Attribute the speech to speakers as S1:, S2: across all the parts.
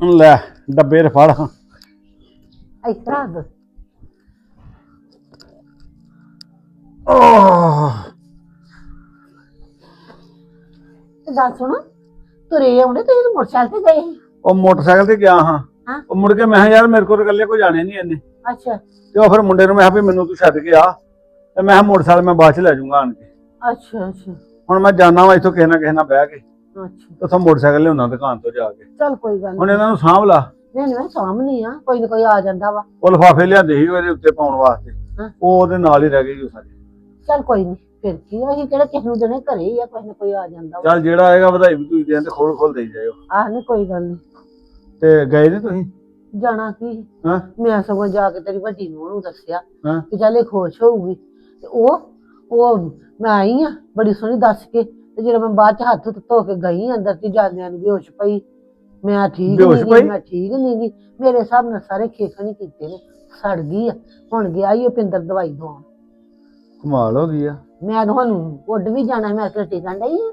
S1: ਲੈ ਡੱਬੇ ਰਫੜ
S2: ਰੱਖ।
S1: ਓਹ
S2: ਤੇ ਗੱਲ ਸੁਣ ਤੁਰੇ ਆਉਂਦੇ ਤੁਸੀਂ ਤਾਂ ਮੋਟਰਸਾਈਕਲ ਤੇ ਗਏ ਸੀ।
S1: ਉਹ ਮੋਟਰਸਾਈਕਲ ਤੇ ਗਿਆ ਹਾਂ।
S2: ਹਾਂ।
S1: ਉਹ ਮੁੜ ਕੇ ਮੈਂ ਕਿਹਾ ਯਾਰ ਮੇਰੇ ਕੋਲ ਇਕੱਲੇ ਕੋਈ ਜਾਣੇ ਨਹੀਂ ਇੰਨੇ।
S2: ਅੱਛਾ।
S1: ਤੇ ਉਹ ਫਿਰ ਮੁੰਡੇ ਨੂੰ ਮੈਂ ਕਿਹਾ ਵੀ ਮੈਨੂੰ ਤੂੰ ਛੱਡ ਕੇ ਆ। ਤੇ ਮੈਂ ਕਿਹਾ ਮੋਟਰਸਾਈਕਲ ਮੈਂ ਬਾਅਦ ਚ ਲੈ ਜਾਊਂਗਾ ਆਣ ਕੇ।
S2: ਅੱਛਾ ਅੱਛਾ।
S1: ਹੁਣ ਮੈਂ ਜਾਣਾ ਵਾ ਇੱਥੋਂ ਕਿਸੇ ਨਾ ਕਿਸੇ ਨਾਲ ਬਹਿ ਕੇ।
S2: ਅੱਛਾ।
S1: ਉੱਥੋਂ ਮੋਟਰਸਾਈਕਲ ਲਿਆਉਣਾ ਦੁਕਾਨ ਤੋਂ ਜਾ ਕੇ।
S2: ਚੱਲ ਕੋਈ ਗੱਲ
S1: ਹੁਣ
S2: ਨਹੀਂ
S1: ਇਹਨਾਂ ਨੂੰ ਸਾਂਭ ਲਾ।
S2: ਨਹੀਂ ਨਹੀਂ ਸਾਹਮਣੇ ਆ ਕੋਈ ਨਾ ਕੋਈ ਆ ਜਾਂਦਾ ਵਾ।
S1: ਉਹ ਲਿਫਾਫੇ ਲਿਆਂਦੇ ਸੀ ਉਹਦੇ ਉੱਤੇ ਪਾਉਣ ਵਾਸਤੇ।
S2: ਹਾਂ।
S1: ਉਹ ਉਹਦੇ ਨਾਲ ਹੀ ਰਹਿ ਗਏ ਜੀ ਉਹ ਸਾਰੇ।
S2: ਚੱਲ ਕੋਈ ਨਹੀਂ ਫਿਰ ਕੀ ਆ, ਅਸੀਂ ਕਿਹੜਾ ਕਿਸੇ ਨੂੰ ਦੇਣੇ ਘਰੇ ਹੀ ਆ ਕੋਈ ਨਾ ਕੋਈ ਆ ਜਾਂਦਾ ਵਾ।
S1: ਚੱਲ ਜਿਹੜਾ ਆਏਗਾ ਵਧਾਈ ਵੀ ਤੁਸੀਂ ਦੇਣ ਤੇ ਖੋਲ ਖੋਲ ਦੇਈ ਜਾਇਓ।
S2: ਆਹ ਨਹੀਂ ਕੋਈ ਗੱਲ ਨਹੀਂ
S1: ਤੇ ਗਏ ਨੇ ਤੁਸੀਂ?
S2: ਜਾਣਾ ਕੀ?
S1: ਹਾਂ।
S2: ਮੈਂ ਸਗੋਂ ਜਾ ਕੇ ਤੇਰੀ ਵੱਡੀ ਨੂੰ ਉਹਨੂੰ ਦੱਸਿਆ
S1: ਹਾਂ।
S2: ਕਿ ਚੱਲ ਇਹ ਖੁਸ਼ ਹੋਊਗੀ। ਤੇ ਉਹ ਉਹ ਮੈਂ ਆਈ ਆ ਬੜੀ ਸੋਹਣੀ ਦੱਸ ਕੇ। ਤੇ ਜਦੋਂ ਮੈਂ ਬਾਅਦ ਚ ਹੱਥ ਧੋ ਕੇ ਗਈ ਅੰਦਰ ਤੇ ਜਾਂਦਿਆਂ ਨੂੰ ਬੇਹੋਸ਼ ਪਈ। ਮੈਂ ਠੀਕ
S1: ਬੇਹੋਸ਼
S2: ਨਹੀਂ
S1: ਪਈ?
S2: ਮੈਂ ਠੀਕ ਨਹੀਂ ਗਈ ਮੇਰੇ ਹਿਸਾਬ ਨਾਲ ਸਾਰੇ ਖੇਖਣ ਕੀਤੇ ਨੇ ਸੜ ਗਈ ਆ। ਹੁਣ ਗਿਆ ਹੀ ਉਹ ਪਿੰਦਰ ਦਵਾਈ ਦਵਾਉਣ।
S1: ਕਮਾਲ ਹੋ ਗਈ ਆ।
S2: ਮੈਂ ਤੁਹਾਨੂੰ ਉੱਡ ਵੀ ਜਾਣਾ ਮੈਂ ਕਿ ਟਿਕਣ ਡਈ ਆ।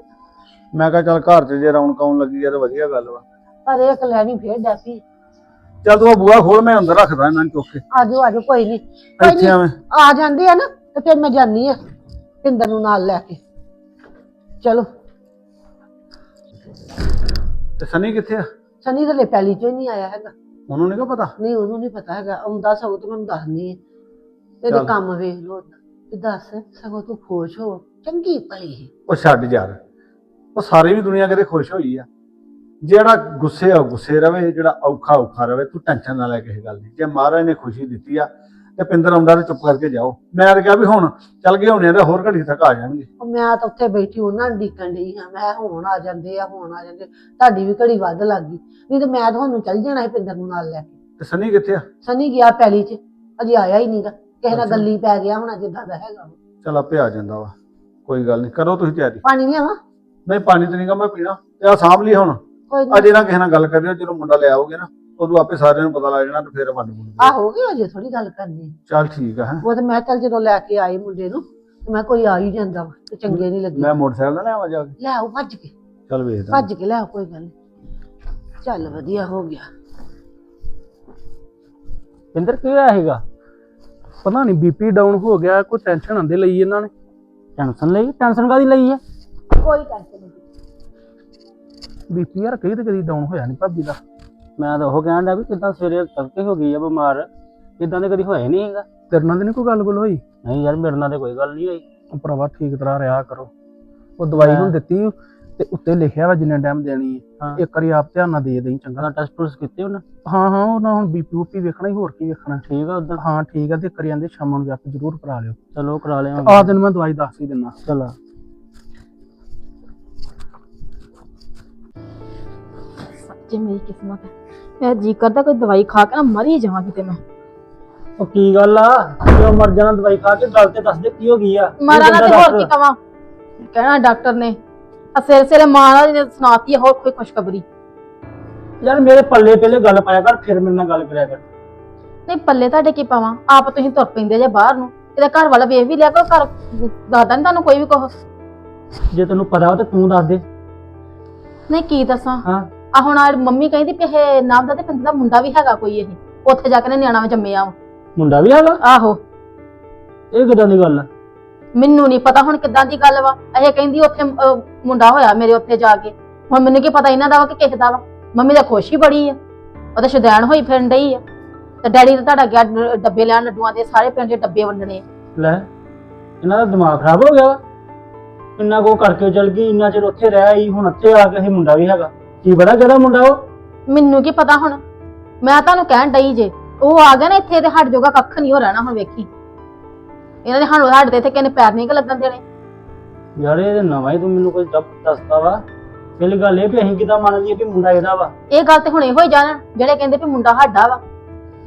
S1: ਮੈਂ ਕਿਹਾ ਚੱਲ ਘਰ 'ਚ ਜੇ ਰੌਣਕ ਆਉਣ ਲੱਗੀ ਆ ਤਾਂ ਵਧੀਆ ਗੱਲ ਵਾ।
S2: ਪਰ ਇਹ ਕਲੈਣੀ ਫੇਰ ਡੈਪੀ
S1: ਚੱਲ ਤੂੰ ਬੂਆ ਖੋਲ ਮੈਂ ਅੰਦਰ ਰੱਖਦਾ ਇਹਨਾਂ ਨੂੰ ਚੁੱਕ ਕੇ।
S2: ਆਜੋ ਆਜੋ ਕੋਈ ਨਹੀਂ। ਕੋਈ
S1: ਇੱਥੇ ਆਵੇਂ।
S2: ਆ ਜਾਂਦੇ ਆ ਨਾ ਤੇ ਫਿਰ ਮੈਂ ਜਾਨੀ ਆ। ਪਿੰਦਰ ਨੂੰ ਨਾਲ ਲੈ ਕੇ। ਚਲੋ।
S1: ਤੇ ਸਨੀ ਕਿੱਥੇ ਆ?
S2: ਸਨੀ ਲਈ ਪਹਿਲੀ ਚੋਂ ਹੀ ਨਹੀਂ ਆਇਆ ਹੈਗਾ।
S1: ਉਹਨੂੰ ਨਹੀਂ ਪਤਾ?
S2: ਨਹੀਂ ਉਹਨੂੰ ਨਹੀਂ ਪਤਾ ਹੈਗਾ। ਆਉਂਦਾ ਸਗੋਂ ਤੂੰ ਮੈਨੂੰ ਦੱਸਣੀ ਹੈ ਇਹਦੇ
S1: ਚੱਲ।
S2: ਕੰਮ ਵੇਖ ਲੋ ਤੇ ਦੱਸ ਸਗੋਂ ਤੂੰ ਖੁਸ਼ ਹੋ। ਚੰਗੀ ਭਲੀ ਹੈ।
S1: ਉਹ ਛੱਡ ਯਾਰ। ਉਹ ਸਾਰੀ ਵੀ ਦੁਨੀਆ ਕਿਤੇ ਖੁਸ਼ ਹੋਈ ਆ। ਜਿਹੜਾ ਗੁੱਸੇ ਆ ਉਹ ਗੁੱਸੇ ਰਵੇ। ਜਿਹੜਾ ਔਖਾ ਔਖਾ ਰਵੇ। ਤੂੰ ਟੈਨਸ਼ਨ ਨਾ ਲੈ ਕਿਸੇ ਗੱਲ ਦੀ। ਜੇ ਮਹਾਰਾਜ ਨੇ ਖੁਸ਼ੀ ਦਿੱਤੀ ਆ ਤੇ ਪਿੰਦਰ ਆਉਂਦਾ ਤੇ ਚੁੱਪ ਕਰਕੇ ਜਾਓ। ਮੈਂ ਤਾਂ ਕਿਹਾ ਵੀ ਹੁਣ ਚੱਲ ਗਏ ਹੋਣੇ ਤਾਂ ਹੋਰ ਘੜੀ ਤੱਕ ਆ ਜਾਣਗੇ।
S2: ਉਹ ਮੈਂ ਤਾਂ ਉੱਥੇ ਬੈਠੀ ਉਹਨਾਂ ਨੂੰ ਡੀਕਣ ਡਈ ਹਾਂ। ਮੈਂ ਹੁਣ ਆ ਜਾਂਦੇ ਆ ਹੁਣ ਆ ਜਾਂਦੇ ਤੁਹਾਡੀ ਵੀ ਘੜੀ ਵੱਧ ਲੱਗ ਗਈ। ਨਹੀਂ ਤੇ ਮੈਂ ਤੁਹਾਨੂੰ ਚੱਲ ਜਾਣਾ ਸੀ ਪਿੰਦਰ ਨੂੰ ਨਾਲ ਲੈ ਕੇ।
S1: ਤੇ ਸਨੀ ਕਿੱਥੇ ਆ?
S2: ਸਨੀ ਗਿਆ ਪੈਲੀ 'ਚ। ਅਜੇ ਆਇਆ ਹੀ ਨਹੀਂਗਾ ਕਿਸੇ ਨਾਲ। ਗੱਲੀ ਪੈ ਗਿਆ ਹੋਣਾ ਜਿੱਦਾਂ ਦਾ ਹੈਗਾ। ਵਾ।
S1: ਚੱਲ ਆਪੇ ਆ ਜਾਂਦਾ ਵਾ। ਕੋਈ ਗੱਲ ਨਹੀਂ। ਕਰੋ ਤੁਸੀਂ ਤਿਆਰੀ।
S2: ਪਾਣੀ ਲਿਆਵਾਂ
S1: ਨਹੀਂ ਪਾਣੀ ਤੇ ਨਹੀਂਗਾ ਮੈਂ ਪੀਣਾ। ਤੇ ਆ ਸਾਂਭ ਲਈ ਹੁਣ।
S2: ਕੋਈ ਨੀ।
S1: ਅਜੇ ਨਾ ਕਿਸੇ ਨਾਲ ਗੱਲ ਕਰਿਓ ਜਦੋਂ ਮੁੰਡਾ ਲੈ ਆਓਗੇ ਨਾ। ਉਦੋਂ ਆਪੇ ਸਾਰਿਆਂ ਨੂੰ ਪਤਾ ਲੱਗ ਜਾਣਾ ਤੇ ਫਿਰ ਵੰਡ ਵੁੰਡ
S2: ਆ ਹੋ ਗਿਆ ਅਜੇ ਥੋੜੀ ਗੱਲ ਕਰਨੀ
S1: ਚੱਲ ਠੀਕ ਆ ਹੈਂ।
S2: ਉਹ ਤੇ ਮੈਂ ਚੱਲ ਜਦੋਂ ਲੈ ਕੇ ਆਈ ਮੁੰਡੇ ਨੂੰ ਤੇ ਮੈਂ ਕੋਈ ਆ ਹੀ ਜਾਂਦਾ ਵਾ ਤੇ ਚੰਗੇ ਨਹੀਂ ਲੱਗੇ।
S1: ਮੈਂ ਮੋਟਰਸਾਈਕਲ ਤੇ ਲੈ ਆਵਾਂ ਜਾ ਕੇ?
S2: ਲੈ ਆਓ ਭੱਜ ਕੇ।
S1: ਚੱਲ ਵੇਖਦਾ
S2: ਭੱਜ ਕੇ ਲੈ ਆਓ ਕੋਈ ਗੱਲ ਨੀ। ਚੱਲ ਵਧੀਆ ਹੋ ਗਿਆ।
S3: ਇੰਦਰ ਕੀ ਹੋਇਆ ਹੈਗਾ ਪਤਾ ਨਹੀਂ ਬੀਪੀ ਡਾਊਨ ਹੋ ਗਿਆ ਕੋਈ ਟੈਨਸ਼ਨ ਆਂਦੇ ਲਈ ਇਹਨਾਂ ਨੇ? ਟੈਨਸ਼ਨ ਲਈ? ਟੈਨਸ਼ਨ ਕਾਦੀ ਲਈ ਹੈ
S2: ਕੋਈ ਟੈਨਸ਼ਨ ਨਹੀਂ
S3: ਬੀਪੀ ਯਾਰ ਕਈ ਤੇ ਕਦੀ ਡਾਊਨ ਹੋਇਆ ਨਹੀਂ ਭਾਬੀ ਦਾ।
S4: ਮੈਂ ਤਾਂ ਉਹ ਕਹਿਣ ਡਿਆ ਵੀ ਕਿਦਾਂ ਸਵੇਰੇ ਤੜਕੇ ਹੋ ਗਈ ਆ ਬਿਮਾਰ ਇਦਾਂ ਦੇ ਕਦੀ ਹੋਇਆ ਨਹੀਂ ਹੈਗਾ।
S3: ਤੇਰੇ ਨਾਲ ਤੇ ਨਹੀਂ ਕੋਈ ਗੱਲ ਗੁੱਲ ਹੋਈ?
S4: ਨਹੀਂ ਯਾਰ ਮੇਰੇ ਨਾਲ ਤੇ ਕੋਈ ਗੱਲ ਨਹੀਂ ਹੋਈ।
S3: ਉਹ ਭਰਾਵਾ ਠੀਕ ਤਰ੍ਹਾਂ ਰਿਹਾ ਕਰੋ। ਉਹ ਦਵਾਈ ਹੁਣ। ਦਿੱਤੀ ਤੇ ਉੱਤੇ ਲਿਖਿਆ ਵਾ ਜਿੰਨੇ ਟਾਈਮ ਦੇਣੀ ਹੈ। ਇੱਕ ਵਾਰੀ ਆਪ ਧਿਆਨ ਨਾਲ ਦੇ ਦੇਈ ਚੰਗਾ।
S4: ਟੈਸਟ ਟੂਸਟ ਕੀਤੇ ਉਹਨਾਂ?
S3: ਹਾਂ ਹਾਂ ਉਹਨਾਂ ਹੁਣ ਬੀਪੀ ਉਪੀ ਵੇਖਣਾ ਹੀ ਹੋਰ ਕੀ ਵੇਖਣਾ।
S4: ਠੀਕ ਆ ਉਦਾਂ
S3: ਹਾਂ ਠੀਕ ਆ ਤੇ ਕਰੀ ਜਾਂਦੇ ਸ਼ਾਮ ਨੂੰ ਜਾ ਕੇ ਜ਼ਰੂਰ ਕਰਾ ਲਿਓ।
S4: ਚਲੋ ਕਰਾ ਲਿਆ
S3: ਆ ਦਿਨ ਮੈਂ ਦਵਾਈ ਦੱਸ ਹੀ ਦਿੰਨਾ।
S4: ਚਲਾ।
S5: ਸੱਚੀ ਮੇਰੀ ਕਿਸਮਤ ਹੈ ਮੇਰਾ ਜੀ ਕਰਦਾ ਕੋਈ ਦਵਾਈ ਖਾ ਕੇ ਨਾ ਮਰ ਹੀ ਜਾਵਾਂ ਕਿਤੇ ਮੈਂ।
S4: ਉਹ ਕੀ ਗੱਲ ਆ? ਕਿਉਂ ਮਰ ਜਾਣਾ ਦਵਾਈ ਖਾ ਕੇ? ਗੱਲ ਤੇ ਦੱਸ ਦੇ ਕੀ ਹੋ ਗਈ ਆ? ਕੀ
S5: ਮਾਰਾ ਨਾ
S4: ਕਹਿੰਦਾ
S5: ਤੇ ਹੋਰ
S4: ਡਾਕਟਰ?
S5: ਕੀ ਕਵਾਂ? ਕਹਿਣਾ ਡਾਕਟਰ ਨੇ। ਆ ਸਿਰ ਸਿਰ ਮਾਰਾ ਨੇ ਸੁਣਾਤੀ ਹੈ ਹੋਰ ਕੋਈ ਖੁਸ਼ਖਬਰੀ।
S4: ਯਾਰ ਮੇਰੇ ਪੱਲੇ ਪਹਿਲੇ ਗੱਲ ਪਾਇਆ ਕਰ ਫਿਰ ਮੇਰੇ ਨਾਲ ਗੱਲ ਕਰਿਆ ਕਰ।
S5: ਨਹੀਂ ਪੱਲੇ ਤੁਹਾਡੇ ਕੀ ਪਾਵਾਂ? ਆਪ ਤੁਸੀਂ ਤੁਰ ਪੈਂਦੇ ਜੇ ਬਾਹਰ ਨੂੰ। ਇਹਦੇ ਘਰ ਵਾਲਾ ਵੇਖ ਵੀ ਲਿਆ ਕਰੋ ਘਰ ਦੱਸਦਾ ਨਹੀਂ ਤੁਹਾਨੂੰ ਕੋਈ ਵੀ ਕੁਛ।
S4: ਜੇ ਤੈਨੂੰ ਪਤਾ ਵਾ ਤੇ ਤੂੰ ਦੱਸ ਦੇ।
S5: ਨਹੀਂ ਕੀ ਦੱਸਾਂ?
S4: ਹਾਂ।
S5: ਆ ਹੁਣ ਆ ਮੰਮੀ ਕਹਿੰਦੀ ਵੀ ਇਹ ਨਾਮ ਦਾ ਤੇ ਪਿੰਡ ਦਾ ਮੁੰਡਾ ਵੀ ਹੈਗਾ ਕੋਈ ਇਹ। ਉੱਥੇ ਜਾ ਕੇ ਨੇ ਨਿਆਣਾ ਵਿੱਚ ਜੰਮਿਆ ਵਾ।
S4: ਮੁੰਡਾ ਵੀ ਹੈਗਾ?
S5: ਆਹੋ।
S4: ਇਹ ਕਿਦਾਂ ਦੀ ਗੱਲ ਆ?
S5: ਮੈਨੂੰ ਨਹੀਂ ਪਤਾ ਹੁਣ ਕਿੱਦਾਂ ਦੀ ਗੱਲ ਵਾ। ਇਹ ਕਹਿੰਦੀ ਉੱਥੇ ਅਹ, ਮੁੰਡਾ ਹੋਇਆ ਮੇਰੇ ਉੱਥੇ ਜਾ ਕੇ। ਹੁਣ ਮੈਨੂੰ ਕੀ ਪਤਾ ਇਹਨਾਂ ਦਾ ਵਾ ਕਿ ਕਿਸ ਦਾ ਵਾ। ਮੰਮੀ ਤਾਂ ਖੁਸ਼ ਹੀ ਬੜੀ ਆ। ਉਹ ਤਾਂ ਸ਼ੁਦੈਣ ਹੋਈ ਫਿਰਨ ਡਈ ਆ। ਤੇ ਡੈਡੀ ਤਾਂ ਤੁਹਾਡਾ ਗਿਆ ਡ- ਡੱਬੇ ਲੈਣ ਲੱਡੂਆਂ ਦੇ ਸਾਰੇ ਪਿੰਡ ਦੇ ਡੱਬੇ ਵੰਡਣੇ
S4: ਲੈ ਇਹਨਾਂ ਦਾ ਦਿਮਾਗ ਖਰਾਬ ਹੋ ਗਿਆ ਵਾ। ਇੰਨਾ ਕੋ ਕਰਕੇ ਚਲ ਗਈ ਇੰਨਾ ਚਿਰ ਉੱਥੇ ਰਹਿ ਆਈ ਹੁਣ ਇੱਥੇ ਆ ਕੇ ਇਹ ਮੁੰਡਾ ਵੀ ਹੈਗਾ। ਕੀ ਪਤਾ ਕਿਹਦਾ ਮੁੰਡਾ ਉਹ?
S5: ਮੈਨੂੰ ਕੀ ਪਤਾ ਹੁਣ? ਮੈਂ ਤੁਹਾਨੂੰ ਕਹਿਣ ਡਈ ਜੇ ਉਹ ਆ ਗਿਆ ਨਾ ਇੱਥੇ ਤੇ ਹਟ ਜਾਊਗਾ ਕੱਖ ਨਹੀਂ ਹੋ ਰਹਿਣਾ ਹੁਣ ਵੇਖੀ। ਇਹਨਾਂ ਨੇ ਸਾਨੂੰ ਸਾਡੇ ਤੇ ਇੱਥੇ ਕਿਨੇ ਪੈਰ ਨਹੀਂ ਗ ਲੱਗਣ ਦੇਣੇ।
S4: ਯਾਰ ਇਹ ਨਵਾਂ ਹੀ ਤੂੰ ਮੈਨੂੰ ਕੋਈ ਦੱਬ- ਦੱਸਦਾ ਵਾ। ਪਹਿਲੀ ਗੱਲ ਇਹ ਵੀ ਅਸੀਂ ਕਿਦਾਂ ਮੰਨ ਲਈਏ ਵੀ ਮੁੰਡਾ ਇਹਦਾ ਵਾ?
S5: ਇਹ ਗੱਲ ਤੇ ਹੁਣੇ ਹੋਈ ਜਾਣ ਜਿਹੜੇ ਕਹਿੰਦੇ ਵੀ ਮੁੰਡਾ ਸਾਡਾ ਵਾ।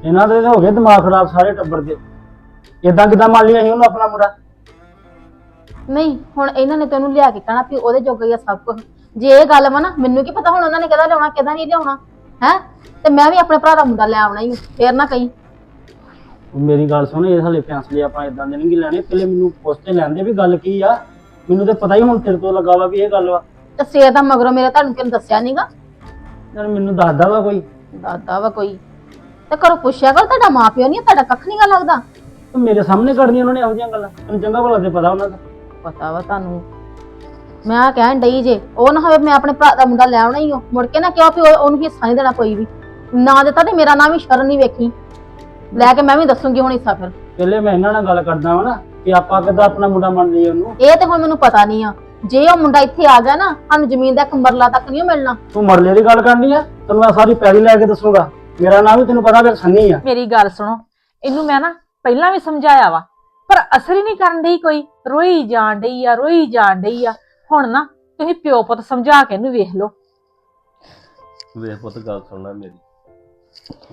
S4: ਇਹਨਾਂ ਦੇ ਤਾਂ ਹੋ ਗਏ ਦਿਮਾਗ ਖਰਾਬ ਸਾਰੇ ਟੱਬਰ ਦੇ। ਇਦਾਂ ਕਿਦਾਂ ਮੰਨ ਲਿਆ ਅਸੀਂ ਉਹਨੂੰ ਆਪਣਾ ਮੁੰਡਾ?
S5: ਨਹੀਂ ਹੁਣ ਇਹਨਾਂ ਨੇ ਤੈਨੂੰ ਲਿਆ ਕੇ ਕਹਿਣਾ ਵੀ ਉਹਦੇ ਜੋਗਾ ਹੀ ਆ ਸਭ ਕੁਝ ਜੇ ਇਹ ਗੱਲ ਵਾ ਨਾ ਮੈਨੂੰ ਕੀ ਪਤਾ ਹੁਣ ਉਹਨਾਂ ਨੇ ਕਿਹਦਾ ਲਿਆਉਣਾ ਕਿਹਦਾ ਨਹੀਂ ਲਿਆਉਣਾ ਹੈ? ਤੇ ਮੈਂ ਵੀ ਆਪਣੇ ਭਰਾ ਦਾ ਮੁੰਡਾ ਲੈ ਆਉਣਾ ਹੀ ਫੇਰ ਨਾ ਕਹੀਂ।
S4: ਮੇਰੀ ਗੱਲ ਸੁਣ ਇਹ ਹਲੇ ਫੈਸਲੇ ਆਪਾਂ ਇਦਾਂ ਦੇ ਨਹੀਂ ਲੈਣੇ ਪਹਿਲੇ ਮੈਨੂੰ ਪੁੱਛਤੇ ਲੈਂਦੇ ਵੀ ਗੱਲ ਕੀ ਆ। ਮੈਨੂੰ ਤੇ ਪਤਾ ਹੀ ਹੁਣ ਤੇਰੇ ਤੋਂ ਲੱਗਾ ਵਾ ਵੀ ਇਹ ਗੱਲ ਵਾ।
S5: ਤੇ ਸੇਰ ਦਾ ਮਗਰੋਂ ਮੇਰੇ ਤੁਹਾਨੂੰ ਕਿਹਨੂੰ ਦੱਸਿਆ ਨਹੀਂਗਾ
S4: ਯਾਰ ਮੈਨੂੰ ਦੱਸਦਾ ਵਾ ਕੋਈ।
S5: ਦਾਦਾ ਵਾ ਕੋਈ। ਤੇ ਕਰੋ ਪੁੱਛਿਆ ਕਰ ਤੁਹਾਡਾ ਮਾਪਿਓ ਨਹੀਂ ਤੁਹਾਡਾ ਕੱਖ ਨਹੀਂ ਗਾ ਲੱਗਦਾ?
S4: ਤੇ ਮੇਰੇ ਸਾਹਮਣੇ ਕਰਨੀਆਂ ਉਹਨਾਂ ਨੇ ਇਹੋ ਜਿਹੀਆਂ ਗੱਲਾਂ। ਤੈਨੂੰ ਚੰਗਾ ਭਲਾ ਤੇ ਪਤਾ ਉਹਨਾਂ ਦਾ।
S5: ਪਤਾ ਵਾ ਤੁਹਾਨੂੰ। ਮੈਂ ਕਹਿਣ ਡਈ ਜੇ ਉਹ ਨਾ ਹੋਵੇ ਮੈਂ ਆਪਣੇ ਭਰਾ ਦਾ ਮੁੰਡਾ ਲੈ ਆਉਣਾ ਹੀ ਹੋ ਮੁੜ ਕੇ ਨਾ ਕਿਉਂ ਵੀ ਉਹ- ਉਹਨੂੰ ਹਿੱਸਾ ਨਹੀਂ ਦੇਣਾ ਕੋਈ ਵੀ। ਨਾ ਦਿੱਤਾ ਤੇ ਮੇਰਾ ਨਾਮ ਵੀ ਸ਼ਰਨ ਨਹੀਂ ਵੇਖੀ। ਲੈ ਕੇ ਮੈਂ ਵੀ ਦੱਸੂਗੀ ਹੁਣ ਹਿੱਸਾ ਫਿਰ।
S4: ਪਹਿਲੇ ਮੈਂ ਇਹਨਾਂ ਨਾਲ ਗੱਲ ਕਰਦਾ ਵਾਂ ਨਾ ਕਿ ਆਪਾਂ ਕਿੱਦਾਂ ਆਪਣਾ ਮੁੰਡਾ ਮੰਨ ਲਈਏ ਉਹਨੂੰ।
S5: ਇਹ ਤੇ ਹੁਣ ਮੈਨੂੰ ਪਤਾ ਨਹੀਂ ਆ। ਜੇ ਉਹ ਮੁੰਡਾ ਇੱਥੇ ਆ ਗਿਆ ਨਾ ਸਾਨੂੰ ਜ਼ਮੀਨ ਦਾ ਇੱਕ ਮਰਲਾ ਤੱਕ ਨਹੀਂ ਮਿਲਣਾ।
S4: ਤੂੰ ਮਰਲੇ ਦੀ ਗੱਲ ਕਰਨੀ ਆ ਤੈਨੂੰ ਮੈਂ ਸਾਰੀ ਪੈਲੀ ਲੈ ਕੇ ਦੱਸੂਗਾ। ਮੇਰਾ ਨਾਮ ਵੀ ਤੈਨੂੰ ਪਤਾ ਫਿਰ ਸੰਨੀ ਆ।
S6: ਮੇਰੀ ਗੱਲ ਸੁਣੋ ਇਹਨੂੰ ਮੈਂ ਨਾ ਪਹਿਲਾਂ ਵੀ ਸਮਝਾਇਆ ਵਾ ਪਰ ਅਸਰ ਹੀ ਨਹੀਂ ਕਰਨ ਡਈ ਕੋਈ। ਰੋਈ ਜਾਣ ਡਈ ਆ ਰੋਈ ਜਾਣ ਡਈ ਆ। ਹੁਣ ਨਾ ਤੁਸੀਂ ਪਿਓ ਪੁੱਤ ਸਮਝਾ ਕੇ ਇਹਨੂੰ ਵੇਖ ਲਓ।
S7: ਵੇਖ ਪੁੱਤ ਗੱਲ ਸੁਣਨਾ ਮੇਰੀ।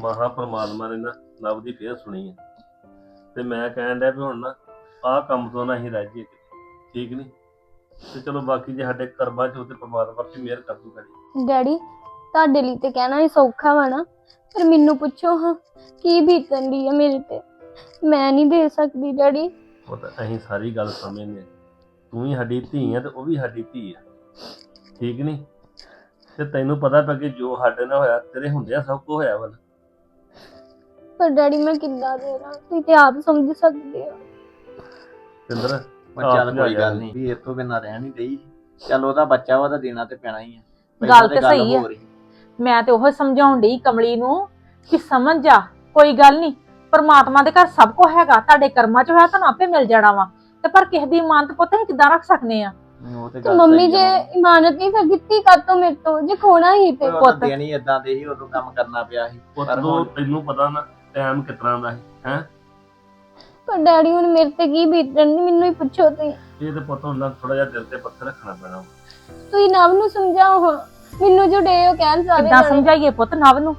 S7: ਮਹਾ ਪਰਮਾਤਮਾ ਨੇ ਨਾ ਲਵ ਦੀ ਫੇਰ ਸੁਣੀ ਹੈ ਤੇ ਮੈਂ ਕਹਿਣ ਡਿਆ ਵੀ ਹੁਣ ਨਾ ਆਹ ਕੰਮ ਤੋਂ ਨਾ ਹੀ ਕਿਤੇ। ਠੀਕ ਨਹੀਂ ਤੇ ਚਲੋ ਬਾਕੀ ਜੇ ਸਾਡੇ ਕਰਮਾਂ ਚ ਉਹਤੇ ਪਰਮਾਤਮਾ ਆਪਣੀ ਮਿਹਰ ਕਰ ਦੂ ਕਰੀ
S8: ਡੈਡੀ ਤੁਹਾਡੇ ਲਈ ਤੇ ਕਹਿਣਾ ਹੀ ਸੌਖਾ ਵਾ ਨਾ। ਪਰ ਮੈਨੂੰ ਪੁੱਛੋ ਹਾਂ ਕੀ ਬੀਤਣ ਦੀ ਆ ਮੇਰੇ ਤੇ? ਮੈਂ ਨਹੀਂ ਦੇ ਸਕਦੀ ਡੈਡੀ।
S7: ਉਹ ਤਾਂ ਅਸੀਂ ਸਾਰੀ ਗੱਲ ਸਮਝਦੇ ਹਾਂ। ਤੂੰ ਹੀ ਸਾਡੀ ਧੀ ਆ ਤੇ ਉਹ ਵੀ ਸਾਡੀ ਧੀ ਆ। ਠੀਕ ਨਹੀਂ ਤੇ ਤੈਨੂੰ ਪਤਾ ਪਿਆ ਕਿ ਜੋ ਸਾਡੇ ਨਾਲ ਹੋਇਆ ਤੇਰੇ ਹੁੰਦਿਆਂ ਸਭ ਕੁਝ ਹੋਇਆ ਵਾ
S8: ਪਰ ਡੈਡੀ ਮੈਂ ਕਿੱਦਾਂ ਦੇਣਾ ਤੁਸੀਂ ਤੇ ਆਪ ਸਮਝ ਸਕਦੇ ਹੋ।
S9: ਪਰ
S7: ਆਪ
S9: ਚੱਲ ਕੋਈ। ਗੱਲ ਨਹੀਂ ਵੀ ਇਹ ਤੋਂ ਬਿਨਾਂ ਰਹਿ ਨਹੀਂ ਰਹੀ ਚੱਲ ਉਹਦਾ ਬੱਚਾ ਵਾ ਤਾਂ ਦੇਣਾ ਤੇ ਪੈਣਾ ਹੀ ਆ।
S6: ਗੱਲ ਤੇ ਸਹੀ ਆ। ਮੈਂ ਤੇ ਉਹ ਸਮਝਾਉਣ ਡਈ ਕਮਲੀ ਨੂੰ ਕਿ ਸਮਝ ਜਾ ਕੋਈ ਗੱਲ ਨਹੀਂ ਪਰਮਾਤਮਾ ਦੇ ਘਰ ਸਭ ਕੁਝ ਹੈਗਾ ਤੁਹਾਡੇ ਕਰਮਾਂ 'ਚ ਹੋਇਆ ਤੁਹਾਨੂੰ ਆਪੇ ਮਿਲ ਜਾਣਾ ਵਾ। ਤੇ ਪਰ ਕਿਸੇ ਦੀ ਇਮਾਨਤ ਪੁੱਤ ਅਸੀਂ ਕਿੱਦਾਂ ਰੱਖ ਸਕਨੇ ਆ?
S9: ਨਹੀਂ, ਉਹ ਤੇ
S8: ਤੇ
S9: ਗੱਲ
S8: ਮੰਮੀ
S9: ਸਹੀ
S8: ਜੇ
S9: ਆ।
S8: ਇਮਾਨਤ ਨਹੀਂ ਫਿਰ ਦਿੱਤੀ ਕਾਤੋਂ ਮੇਰੇ ਤੋਂ? ਜੇ ਖੋਣਾ ਹੀ ਤੇ।
S9: ਉਹ
S6: ਪੁੱਤ।
S9: ਤਾਂ ਦੇਣੀ ਇਦਾਂ ਦੇ ਹੀ ਉਦੋਂ ਕੰਮ ਕਰਨਾ ਪਿਆ ਸੀ।
S7: ਪੁੱਤ
S9: ਪਰ ਹੁਣ-
S7: ਤੈਨੂੰ ਪਤਾ ਨਾ ਟਾਈਮ ਕਿਤਨਾ ਦਾ ਹੈ?
S8: ਪਰ ਡੈਡੀ ਹੁਣ ਮੇਰੇ ਤੇ ਕੀ ਬੀਤਣ? ਦੀ ਮੈਨੂੰ ਹੀ ਪੁੱਛੋ ਤੁਸੀਂ।
S7: ਇਹ ਤੇ ਪੁੱਤ ਹੁੰਦਾ ਥੋੜਾ ਜਿਹਾ ਦਿਲ ਤੇ ਪੱਥਰ ਰੱਖਣਾ ਪੈਣਾ।
S8: ਤੁਸੀਂ ਨਵ ਨੂੰ ਸਮਝਾਓ ਹਾਂ ਮੈਨੂੰ ਜੋ ਡੇ ਉਹ ਕਹਿਣ ਸਾਰੇ
S6: ਕਿੱਦਾਂ। ਸਮਝਾਈਏ ਪੁੱਤ ਨਵ ਨੂੰ?